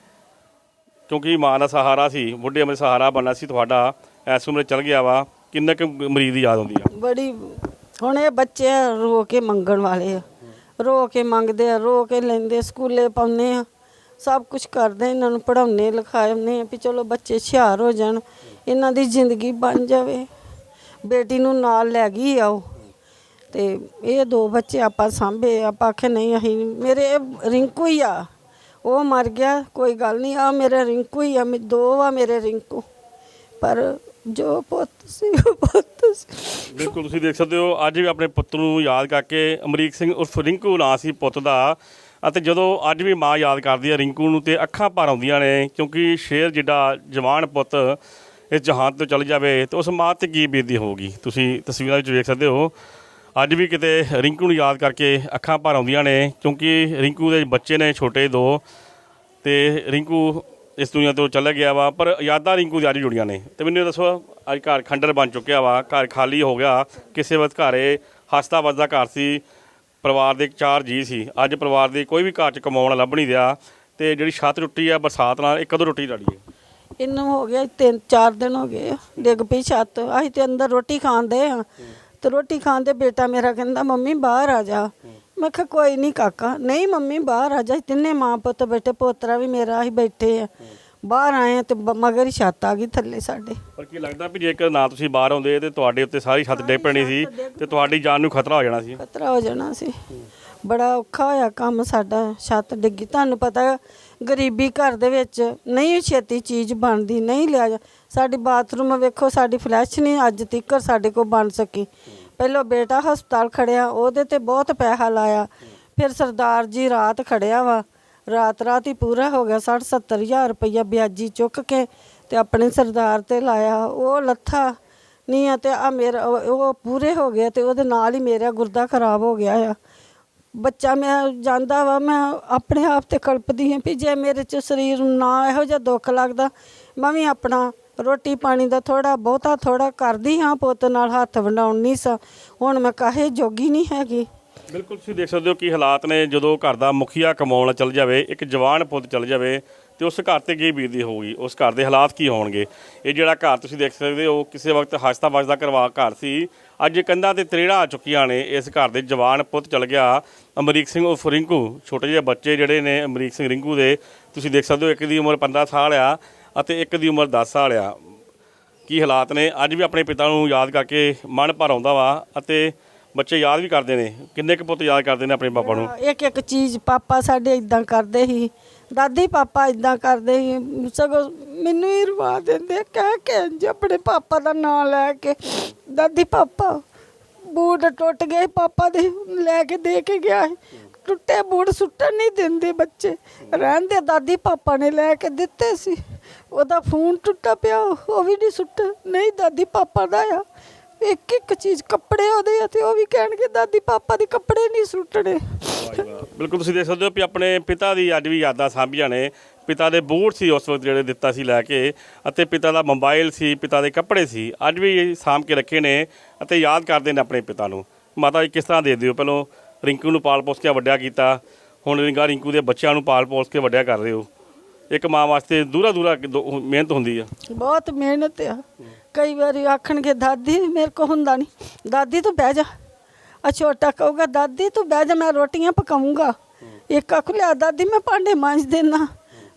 ਕਿਉਂਕਿ ਮਾਂ ਦਾ ਸਹਾਰਾ ਸੀ, ਬੁੱਢੇ ਉਮਰੇ ਸਹਾਰਾ ਬਣਨਾ ਸੀ ਤੁਹਾਡਾ ਐਸ ਉਮਰੇ ਚਲ ਗਿਆ ਵਾ, ਕਿੰਨਾ ਕੁ ਮਰੀਜ਼ ਦੀ ਯਾਦ ਆਉਂਦੀ ਆ। ਬੜੀ, ਹੁਣ ਇਹ ਬੱਚੇ ਰੋ ਕੇ ਮੰਗਣ ਵਾਲੇ ਆ। ਰੋ ਕੇ ਮੰਗਦੇ ਆ, ਰੋ ਕੇ ਲੈਂਦੇ, ਸਕੂਲੇ ਪਾਉਂਦੇ ਆ। ਸਭ ਕੁਝ ਕਰਦੇ, ਇਹਨਾਂ ਨੂੰ ਪੜਾਉਨੇ ਲਿਖਾਉਂਦੇ ਆ ਵੀ ਚਲੋ ਬੱਚੇ ਹੁਸ਼ਿਆਰ ਹੋ ਜਾਣ, ਇਹਨਾਂ ਦੀ ਜ਼ਿੰਦਗੀ ਬਣ ਜਾਵੇ। ਬੇਟੀ ਨੂੰ ਨਾਲ ਲੈ ਗਈ ਆ ਉਹ। ਤੇ ਇਹ ਦੋ ਬੱਚੇ ਆਪਾਂ ਸਾਂਭੇ, ਆਪਾਂ ਆਖੇ ਨਹੀਂ, ਅਸੀਂ ਮੇਰੇ ਇਹ ਰਿੰਕੂ ਹੀ ਆ। ਉਹ ਮਰ ਗਿਆ, ਕੋਈ ਗੱਲ ਨਹੀਂ ਆ ਮੇਰਾ ਰਿੰਕੂ ਹੀ ਆ, ਮੇ ਦੋ ਆ ਮੇਰੇ ਰਿੰਕੂ। ਪਰ ਜੋ ਪੁੱਤ ਸੀ, ਉਹ ਪੁੱਤ ਸੀ। ਬਿਲਕੁਲ, ਤੁਸੀਂ ਦੇਖ ਸਕਦੇ ਹੋ, ਅੱਜ ਵੀ ਆਪਣੇ ਪੁੱਤ ਨੂੰ ਯਾਦ ਕਰਕੇ ਅਮਰੀਕ ਸਿੰਘ ਉਰਫ ਰਿੰਕੂ ਨਾਂ ਸੀ ਪੁੱਤ ਦਾ। ਅਤੇ ਜਦੋਂ ਅੱਜ ਵੀ ਮਾਂ ਯਾਦ ਕਰਦੀ ਹੈ ਰਿੰਕੂ ਨੂੰ ਤੇ ਅੱਖਾਂ ਭਰ ਆਉਂਦੀਆਂ ਨੇ, ਕਿਉਂਕਿ ਸ਼ੇਰ ਜਿੱਡਾ ਜਵਾਨ ਪੁੱਤ ਇਸ ਜਹਾਨ ਤੋਂ ਚਲ ਜਾਵੇ, ਤੇ ਉਸ ਮਾਂ ਤੇ ਕੀ ਬੀਤਦੀ ਹੋਊਗੀ? ਤੁਸੀਂ ਤਸਵੀਰਾਂ ਵਿੱਚ ਵੇਖ ਸਕਦੇ ਹੋ, ਅੱਜ ਵੀ ਕਿਤੇ ਰਿੰਕੂ ਨੂੰ ਯਾਦ ਕਰਕੇ ਅੱਖਾਂ ਭਰ ਆਉਂਦੀਆਂ ਨੇ, ਕਿਉਂਕਿ ਰਿੰਕੂ ਦੇ ਬੱਚੇ ਨੇ ਛੋਟੇ ਦੋ, ਤੇ ਰਿੰਕੂ ਇਸ ਦੁਨੀਆ ਤੋਂ ਚਲਾ ਗਿਆ ਵਾ, ਪਰ ਯਾਦਾਂ ਰਿੰਕੂ ਦੀ ਅੱਜ ਜੁੜੀਆਂ ਨੇ। ਤੇ ਮੈਨੂੰ ਇਹ ਦੱਸੋ, ਅੱਜ ਘਰ ਖੰਡਰ ਬਣ ਚੁੱਕਿਆ ਵਾ, ਘਰ ਖਾਲੀ ਹੋ ਗਿਆ, ਕਿਸੇ ਵਕਤ ਘਰੇ ਹੱਸਦਾ ਵੱਸਦਾ ਘਰ ਸੀ ਪਰਿਵਾਰ ਦੇ ਚਾਰ ਜੀ ਸੀ। ਅੱਜ ਪਰਿਵਾਰ ਦੇ ਕੋਈ ਵੀ ਘਰ ਚ ਕਮਾਉਣ ਲੱਭ ਨਹੀਂ ਰਿਹਾ ਤੇ ਜਿਹੜੀ ਛੱਤ ਟੁੱਟੀ ਆ ਬਰਸਾਤ ਨਾਲ ਇਹ ਕਦੋਂ ਟੁੱਟੀ ਤੁਹਾਡੀ ਇਹ? ਇਹਨੂੰ ਹੋ ਗਿਆ ਤਿੰਨ ਚਾਰ ਦਿਨ ਹੋ ਗਏ ਆ, ਡਿੱਗ ਪਈ ਛੱਤ। ਅਸੀਂ ਤੇ ਅੰਦਰ ਰੋਟੀ ਖਾਂਦੇ ਆ। ਤੇ ਰੋਟੀ ਖਾਂਦੇ ਬੇਟਾ ਮੇਰਾ ਕਹਿੰਦਾ ਮੰਮੀ ਬਾਹਰ ਆ ਜਾ। ਮੈਂ ਕਿਹਾ ਕੋਈ ਨਹੀਂ ਕਾਕਾ। ਨਹੀਂ ਮੰਮੀ ਬਾਹਰ ਆ ਜਾ। ਅਸੀਂ ਤਿੰਨੇ ਮਾਂ ਪੁੱਤ ਬੈਠੇ ਪੋਤਰਾ ਵੀ ਮੇਰਾ ਅਸੀਂ ਬੈਠੇ ਆ। ਬਾਹਰ ਆਏ ਆ ਤੇ ਬ- ਮਗਰ ਹੀ ਛੱਤ ਆ ਗਈ ਥੱਲੇ ਸਾਡੇ। ਪਰ ਕੀ ਲੱਗਦਾ ਵੀ ਜੇਕਰ ਨਾ ਤੁਸੀਂ ਬਾਹਰ ਆਉਂਦੇ ਤੇ ਤੁਹਾਡੇ ਉੱਤੇ ਸਾਰੀ ਛੱਤ ਡਿੱਗ ਪੈਣੀ ਸੀ ਤੇ ਤੁਹਾਡੀ ਜਾਨ ਨੂੰ ਖਤਰਾ ਹੋ ਜਾਣਾ ਸੀ। ਖਤਰਾ ਹੋ ਜਾਣਾ ਸੀ। ਬੜਾ ਔਖਾ ਹੋਇਆ ਕੰਮ ਸਾਡਾ ਛੱਤ ਡਿੱਗੀ ਤੁਹਾਨੂੰ ਪਤਾ ਗਰੀਬੀ ਘਰ ਦੇ ਵਿੱਚ ਨਹੀਂ ਛੇਤੀ ਚੀਜ਼ ਬਣਦੀ ਨਹੀਂ ਲਿਆ ਜਾ ਸਾਡੀ ਬਾਥਰੂਮ ਵੇਖੋ ਸਾਡੀ ਫਲੈਸ਼ ਨਹੀਂ ਅੱਜ ਤੱਕ ਸਾਡੇ ਕੋਲ ਬਣ ਸਕੀ। ਪਹਿਲਾਂ ਬੇਟਾ ਹਸਪਤਾਲ ਖੜਿਆ ਉਹਦੇ ਤੇ ਬਹੁਤ ਪੈਸਾ ਲਾਇਆ। ਫਿਰ ਸਰਦਾਰ ਜੀ ਰਾਤ ਖੜਿਆ ਵਾ। ਰਾਤ ਰਾਤ ਹੀ ਪੂਰਾ ਹੋ ਗਿਆ 60 70 ਹਜ਼ਾਰ ਰੁਪਈਆ ਵਿਆਜੀ ਚੁੱਕ ਕੇ ਤੇ ਆਪਣੇ ਸਰਦਾਰ ਤੇ ਲਾਇਆ। ਉਹ ਲੱਥਾ ਨਹੀਂ ਆ ਤੇ ਆ ਮੇਰਾ, ਉਹ ਉਹ ਪੂਰੇ ਹੋ ਗਏ ਤੇ ਉਹਦੇ ਨਾਲ ਹੀ ਮੇਰਾ ਗੁਰਦਾ ਖਰਾਬ ਹੋ ਗਿਆ ਆ। ਬੱਚਾ ਮੈਂ ਜਾਂਦਾ ਵਾ, ਮੈਂ ਆਪਣੇ ਆਪ ਤੇ ਕਲਪਦੀ ਹਾਂ ਵੀ ਜੇ ਮੇਰੇ ਚ ਸਰੀਰ ਨੂੰ ਨਾ ਇਹੋ ਜਿਹਾ ਦੁੱਖ ਲੱਗਦਾ, ਮੈਂ ਵੀ ਆਪਣਾ ਰੋਟੀ ਪਾਣੀ ਦਾ ਥੋੜਾ ਬਹੁਤਾ ਥੋੜਾ ਕਰਦੀ ਹਾਂ, ਪੁੱਤ ਨਾਲ ਹੱਥ ਵੰਡਾਉਣ ਨਹੀਂ ਸਾ। ਹੁਣ ਮੈਂ ਕਾਹੇ ਜੋਗੀ ਨਹੀਂ ਹੈਗੀ। ਬਿਲਕੁਲ, ਤੁਸੀਂ ਦੇਖ ਸਕਦੇ ਹੋ ਕਿ ਹਾਲਾਤ ਨੇ। ਜਦੋਂ ਘਰ ਦਾ ਮੁਖੀਆ ਕਮਾਉਣ ਚੱਲ ਜਾਵੇ, ਇੱਕ ਜਵਾਨ ਪੁੱਤ ਚੱਲ ਜਾਵੇ, ਤੇ ਉਸ ਘਰ ਤੇ ਕੀ ਬੀਤਦੀ ਹੋਊਗੀ। ਉਸ ਘਰ ਦੇ ਹਾਲਾਤ ਕੀ ਹੋਣਗੇ? ਇਹ ਜਿਹੜਾ ਘਰ ਤੁਸੀਂ ਦੇਖ ਸਕਦੇ ਹੋ, ਕਿਸੇ ਵਕਤ ਹੱਸਦਾ ਵੱਜਦਾ ਕਰਵਾ ਘਰ ਸੀ। ਅੱਜ ਕੰਧਾਂ ਤੇ ਤਰੇੜਾਂ ਆ ਚੁੱਕੀਆਂ ਨੇ। ਇਸ ਘਰ ਦੇ ਜਵਾਨ ਪੁੱਤ ਚੱਲ ਗਿਆ ਅਮਰੀਕ ਸਿੰਘ ਉਰਫ ਰਿੰਕੂ। ਛੋਟੇ ਜਿਹੇ ਬੱਚੇ ਜਿਹੜੇ ਨੇ ਅਮਰੀਕ ਸਿੰਘ ਰਿੰਕੂ ਦੇ, ਤੁਸੀਂ ਦੇਖ ਸਕਦੇ ਹੋ, ਇੱਕ ਦੀ ਉਮਰ 15 ਸਾਲ ਆ ਅਤੇ ਇੱਕ ਦੀ ਉਮਰ 10 ਸਾਲ ਆ। ਕੀ ਹਾਲਾਤ ਨੇ? ਅੱਜ ਵੀ ਆਪਣੇ ਪਿਤਾ ਨੂੰ ਯਾਦ ਕਰਕੇ ਮਨ ਭਰ ਆਉਂਦਾ ਵਾ ਅਤੇ ਬੱਚੇ ਯਾਦ ਵੀ ਕਰਦੇ ਨੇ। ਕਿੰਨੇ ਕੁ ਪੁੱਤ ਯਾਦ ਕਰਦੇ ਨੇ ਆਪਣੇ ਪਾਪਾ ਨੂੰ? ਇੱਕ ਇੱਕ ਚੀਜ਼ ਪਾਪਾ ਸਾਡੇ ਇਦਾਂ ਕਰਦੇ ਸੀ। ਦਾਦੀ ਪਾਪਾ ਇਦਾਂ ਕਰਦੇ ਸੀ। ਸਗੋਂ ਮੈਨੂੰ ਹੀ ਰਵਾ ਦਿੰਦੇ, ਕਹਿ ਕੇ ਇੰਝ ਆਪਣੇ ਪਾਪਾ ਦਾ ਨਾਂ ਲੈ ਕੇ। ਦਾਦੀ ਪਾਪਾ, ਬੂਟ ਟੁੱਟ ਗਏ ਪਾਪਾ ਦੇ ਲੈ ਕੇ ਦੇ ਕੇ ਗਿਆ ਸੀ। ਟੁੱਟੇ ਬੂਟ ਸੁੱਟਣ ਨਹੀਂ ਦਿੰਦੇ ਬੱਚੇ। ਰਹਿੰਦੇ ਦਾਦੀ ਪਾਪਾ ਨੇ ਲੈ ਕੇ ਦਿੱਤੇ ਸੀ। ਉਹਦਾ ਫੋਨ ਟੁੱਟਾ ਪਿਆ, ਉਹ ਵੀ ਨਹੀਂ ਸੁੱਟ ਨਹੀਂ, ਦਾਦੀ ਪਾਪਾ ਦਾ ਆ। ਇੱਕ ਇੱਕ ਚੀਜ਼ ਕੱਪੜੇ ਉਹਦੇ ਆ ਤੇ ਉਹ ਵੀ ਕਹਿਣਗੇ ਦਾਦੀ ਪਾਪਾ ਦੇ ਕੱਪੜੇ ਨਹੀਂ ਸੁੱਟਣੇ। ਬਿਲਕੁਲ ਤੁਸੀਂ ਦੇਖ ਸਕਦੇ ਹੋ ਕਿ ਆਪਣੇ ਪਿਤਾ ਦੀ ਅੱਜ ਵੀ ਯਾਦਾਂ ਸਾਂਭੀਆਂ ਨੇ। ਪਿਤਾ ਦੇ ਬੂਟ ਸੀ ਉਸ ਵਕਤ ਜਿਹੜੇ ਦਿੱਤਾ ਸੀ ਲੈ ਕੇ ਅਤੇ ਪਿਤਾ ਦਾ ਮੋਬਾਈਲ ਸੀ ਪਿਤਾ ਦੇ ਕੱਪੜੇ ਸੀ ਅੱਜ ਵੀ ਸਾਂਭ ਕੇ ਰੱਖੇ ਨੇ ਅਤੇ ਯਾਦ ਕਰਦੇ ਨੇ ਆਪਣੇ ਪਿਤਾ ਨੂੰ। ਮਾਤਾ ਜੀ ਕਿਸ ਤਰ੍ਹਾਂ ਦੇ ਦਿਓ ਪਹਿਲੋਂ ਰਿੰਕੂ ਨੂੰ ਪਾਲ ਪੋਸ ਕੇ ਵੱਡਿਆ ਕੀਤਾ ਹੁਣ ਰਿੰਗਾ ਰਿੰਕੂ ਦੇ ਬੱਚਿਆਂ ਨੂੰ ਪਾਲ ਪੋਸ ਕੇ ਵੱਡਿਆ ਕਰ ਰਹੇ ਹੋ। ਇੱਕ ਮਾਂ ਵਾਸਤੇ ਦੂਰਾ ਦੂਰਾ ਮਿਹਨਤ ਹੁੰਦੀ ਆ। ਬਹੁਤ ਮਿਹਨਤ ਆ। ਕਈ ਵਾਰੀ ਆਖਣਗੇ, ਦਾਦੀ, ਮੇਰੇ ਕੋ ਹੁੰਦਾ ਨਹੀਂ ਦਾਦੀ, ਤੂੰ ਬਹਿ ਜਾ। ਆ ਛੋਟਾ ਕਹੂਗਾ, ਦਾਦੀ, ਤੂੰ ਬਹਿ ਜਾ, ਮੈਂ ਰੋਟੀਆਂ ਪਕਾਉਂਗਾ। ਇੱਕ ਆਖ, ਲਿਆ, ਦਾਦੀ, ਮੈਂ ਭਾਂਡੇ ਮਾਂਜ ਦੇਣਾ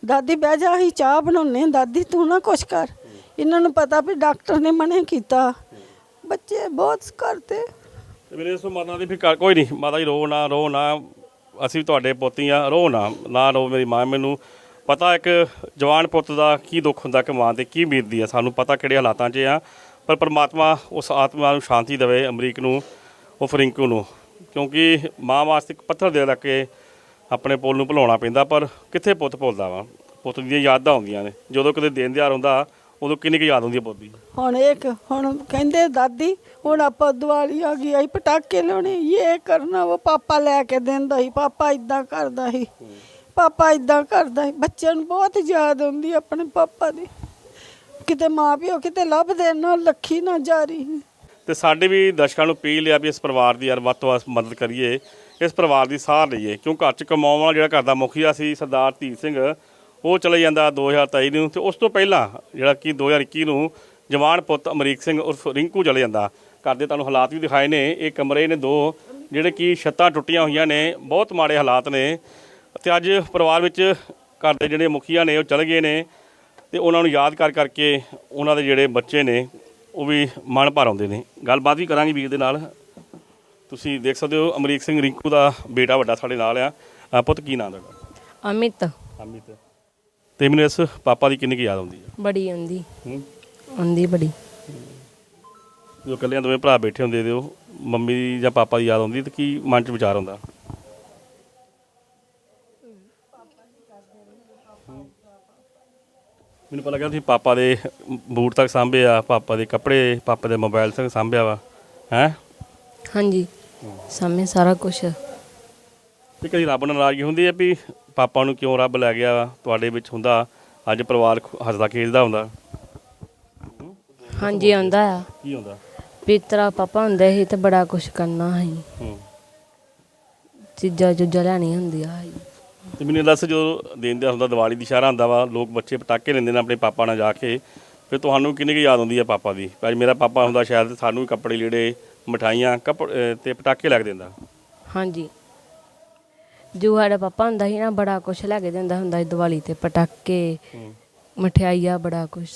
ਦਾਦੀ, ਬਹਿ ਜਾ, ਅਸੀਂ ਚਾਹ ਬਣਾਉਨੇ ਦਾਦੀ, ਤੂੰ ਨਾ ਕੁਛ ਕਰ। ਇਹਨਾਂ ਨੂੰ ਪਤਾ ਵੀ ਡਾਕਟਰ ਨੇ ਮਨੇ ਕੀਤਾ। ਬੱਚੇ ਬਹੁਤ ਕਰਦੇ ਤੇ। ਮੇਰੇ ਸੋ ਮਾਤਾ ਦੀ ਵੀ ਕੋਈ ਨਹੀਂ ਮਾਤਾ ਜੀ, ਰੋ ਨਾ ਰੋ ਨਾ। ਅਸੀਂ ਤੁਹਾਡੇ ਪੋਤੀ ਆ ਰੋ ਨਾ। ਨਾ ਰੋ ਮੇਰੀ ਮਾਂ ਮੈਨੂੰ। ਪਤਾ ਇੱਕ ਜਵਾਨ ਪੁੱਤ ਦਾ ਕੀ ਦੁੱਖ ਹੁੰਦਾ ਕਿ ਮਾਂ ਤੇ ਕੀ ਬੀਤਦੀ ਆ, ਸਾਨੂੰ ਪਤਾ ਕਿਹੜੇ ਹਾਲਾਤਾਂ 'ਚ ਆ। ਪਰ ਪਰਮਾਤਮਾ ਉਸ ਆਤਮਾ ਨੂੰ ਸ਼ਾਂਤੀ ਦੇਵੇ, ਅਮਰੀਕ ਨੂੰ, ਉਹ ਫਰਿੰਕੂ ਨੂੰ। ਕਿਉਂਕਿ ਮਾਂ ਵਾਸਤੇ ਇੱਕ ਪੱਥਰ ਦੇ ਲੱਗ ਕੇ ਆਪਣੇ ਪੁੱਲ ਨੂੰ ਭੁਲਾਉਣਾ ਪੈਂਦਾ, ਪਰ ਕਿੱਥੇ ਪੁੱਤ ਭੁੱਲਦਾ ਵਾ? ਪੁੱਤ ਦੀਆਂ ਯਾਦਾਂ ਹੁੰਦੀਆਂ ਨੇ। ਜਦੋਂ ਕਦੇ ਦਿਨ ਦਿਹਾੜ ਹੁੰਦਾ, ਉਦੋਂ ਕਿੰਨੀ ਕੁ ਯਾਦ ਹੁੰਦੀ ਹੈ ਪੁੱਤ ਦੀ? ਹੁਣ ਇੱਕ, ਹੁਣ ਕਹਿੰਦੇ, ਦਾਦੀ, ਹੁਣ ਆਪਾਂ ਦੀਵਾਲੀ ਆ ਗਈ, ਆਈ ਪਟਾਕੇ ਲਾਉਣੇ ਇਹ ਕਰਨਾ ਉਹ ਪਾਪਾ ਲੈ ਕੇ ਦਿੰਦਾ ਸੀ, ਪਾਪਾ ਇਦਾਂ ਕਰਦਾ ਸੀ। ਪਾਪਾ ਇਦਾਂ ਕਰਦਾ ਸੀ। ਬੱਚਿਆਂ ਨੂੰ ਬਹੁਤ ਯਾਦ ਆਉਂਦੀ ਆਪਣੇ ਪਾਪਾ ਦੀ। ਕਿਤੇ ਮਾਂ ਪਿਓ ਕਿਤੇ ਲੱਭਦੇ ਨਾ ਲੱਖੀ, ਨਾ ਜਾਰੀ। ਤੇ ਸਾਡੇ ਵੀ ਦਰਸ਼ਕਾਂ ਨੂੰ ਅਪੀਲ ਆ ਵੀ ਇਸ ਪਰਿਵਾਰ ਦੀ ਯਾਰ ਵੱਧ ਤੋਂ ਵੱਧ ਮਦਦ ਕਰੀਏ, ਇਸ ਪਰਿਵਾਰ ਦੀ ਸਾਰ ਲਈਏ। ਕਿਉਂ ਘਰ ਚ ਕਮਾਉਣ ਵਾਲਾ ਜਿਹੜਾ ਘਰ ਦਾ ਮੁਖੀਆ ਸੀ ਸਰਦਾਰ ਧੀਰ ਸਿੰਘ, ਉਹ ਚਲੇ ਜਾਂਦਾ 2023 ਨੂੰ ਤੇ ਉਸ ਤੋਂ ਪਹਿਲਾਂ ਜਿਹੜਾ ਕਿ 2021 ਨੂੰ ਜਵਾਨ ਪੁੱਤ ਅਮਰੀਕ ਸਿੰਘ ਉਰਫ ਰਿੰਕੂ ਚਲੇ ਜਾਂਦਾ। ਘਰ ਦੇ ਤੁਹਾਨੂੰ ਹਾਲਾਤ ਵੀ ਦਿਖਾਏ ਨੇ। ਇਹ ਕਮਰੇ ਨੇ ਦੋ ਜਿਹੜੇ ਕਿ ਛੱਤਾਂ ਟੁੱਟੀਆਂ ਹੋਈਆਂ ਨੇ, ਬਹੁਤ ਮਾੜੇ ਹਾਲਾਤ ਨੇ। ਤੇ ਅੱਜ ਪਰਿਵਾਰ ਵਿੱਚ ਘਰ ਦੇ ਜਿਹੜੇ ਮੁਖੀਆ ਨੇ ਉਹ ਚਲੇ ਗਏ ਨੇ ਤੇ ਉਹਨਾਂ ਨੂੰ ਯਾਦ ਕਰ ਕਰਕੇ ਉਹਨਾਂ ਦੇ ਜਿਹੜੇ ਬੱਚੇ ਨੇ ਉਹ ਵੀ ਮਨ ਭਰ ਆਉਂਦੇ ਨੇ। ਗੱਲਬਾਤ ਵੀ ਕਰਾਂਗੇ ਵੀਰ ਦੇ ਨਾਲ। ਤੁਸੀਂ ਦੇਖ ਸਕਦੇ ਹੋ ਅਮਰੀਕ ਸਿੰਘ ਰਿੰਕੂ ਦਾ ਬੇਟਾ ਵੱਡਾ ਸਾਡੇ ਨਾਲ ਆ। ਪੁੱਤ ਕੀ ਨਾਂ ਤੁਹਾਡਾ? ਅਮਿਤ। ਅਮਿਤ। ਤੇ ਮੈਨੂੰ ਇਸ ਪਾਪਾ ਦੀ ਕਿੰਨੀ ਕੁ ਯਾਦ ਆਉਂਦੀ ਹੈ ਬੜੀ ਆਉਂਦੀ। ਹੂੰ। ਆਉਂਦੀ ਬੜੀ। ਜਦੋਂ ਇਕੱਲਿਆਂ ਦੋਵੇਂ ਭਰਾ ਬੈਠੇ ਹੁੰਦੇ ਦਿਓ ਮੰਮੀ ਦੀ ਜਾਂ ਪਾਪਾ ਦੀ ਯਾਦ ਆਉਂਦੀ ਤੇ ਕੀ ਮਨ 'ਚ ਵਿਚਾਰ ਹੁੰਦਾ ਮੈਨੂੰ ਪਤਾ ਲੱਗਾ ਤੁਸੀਂ ਪਾਪਾ ਦੇ ਬੂਟ ਤੱਕ ਸਾਂਭੇ ਆ ਪਾਪਾ ਦੇ ਕੱਪੜੇ ਪਾਪਾ ਦੇ ਮੋਬਾਈਲ ਤੱਕ ਸਾਂਭਿਆ ਵਾ ਹੈ? ਹਾਂਜੀ ਸਾਹਮਣੇ ਸਾਰਾ ਕੁਝ ਤੇ ਕਦੀ ਰੱਬ ਨਾਲ ਨਾਰਾਜ਼ਗੀ ਹੁੰਦੀ ਹੈ ਵੀ ਪਾਪਾ ਨੂੰ ਕਿਉਂ ਰੱਬ ਲੈ ਗਿਆ ਤੁਹਾਡੇ ਵਿੱਚ ਹੁੰਦਾ ਅੱਜ ਪਰਿਵਾਰ ਹੱਸਦਾ ਖੇਡਦਾ ਹੁੰਦਾ? ਹਾਂਜੀ ਆਉਂਦਾ ਆ। ਕੀ ਹੁੰਦਾ ਵੀ ਤੇਰਾ ਪਾਪਾ ਹੁੰਦਾ ਸੀ ਤੇ ਬੜਾ ਕੁਝ ਕਰਨਾ ਸੀ। ਹੂੰ। ਚੀਜ਼ਾਂ ਚੁੱਜਾਂ ਲੈਣੀਆਂ ਹੁੰਦੀਆਂ ਸੀ। ਤੇ ਮੈਨੂੰ ਦੱਸ ਜਦੋਂ ਦਿਨ ਦਾ ਹੁੰਦਾ ਦੀਵਾਲੀ ਦੀ ਸ਼ਹਿਰਾ ਹੁੰਦਾ ਵਾ ਲੋਕ ਬੱਚੇ ਪਟਾਕੇ ਲੈਂਦੇ ਨੇ ਆਪਣੇ ਪਾਪਾ ਨਾਲ ਜਾ ਕੇ। ਫਿਰ ਤੁਹਾਨੂੰ ਕਿੰਨੀ ਕੁ ਯਾਦ ਆਉਂਦੀ ਹੈ ਪਾਪਾ ਦੀ? ਭਾਈ ਮੇਰਾ ਪਾਪਾ ਹੁੰਦਾ ਸ਼ਾਇਦ ਸਾਨੂੰ ਕੱਪੜੇ ਲੀੜੇ ਮਠਾਈਆਂ ਕੱਪ ਤੇ ਪਟਾਕੇ ਲੈ ਕੇ ਦਿੰਦਾ। ਹਾਂਜੀ। ਜੋ ਸਾਡਾ ਪਾਪਾ ਹੁੰਦਾ ਸੀ ਨਾ ਬੜਾ ਕੁਝ ਲੈ ਕੇ ਦਿੰਦਾ ਹੁੰਦਾ ਸੀ ਦੀਵਾਲੀ ਤੇ ਪਟਾਕੇ ਮਠਿਆਈਆਂ ਬੜਾ ਕੁਝ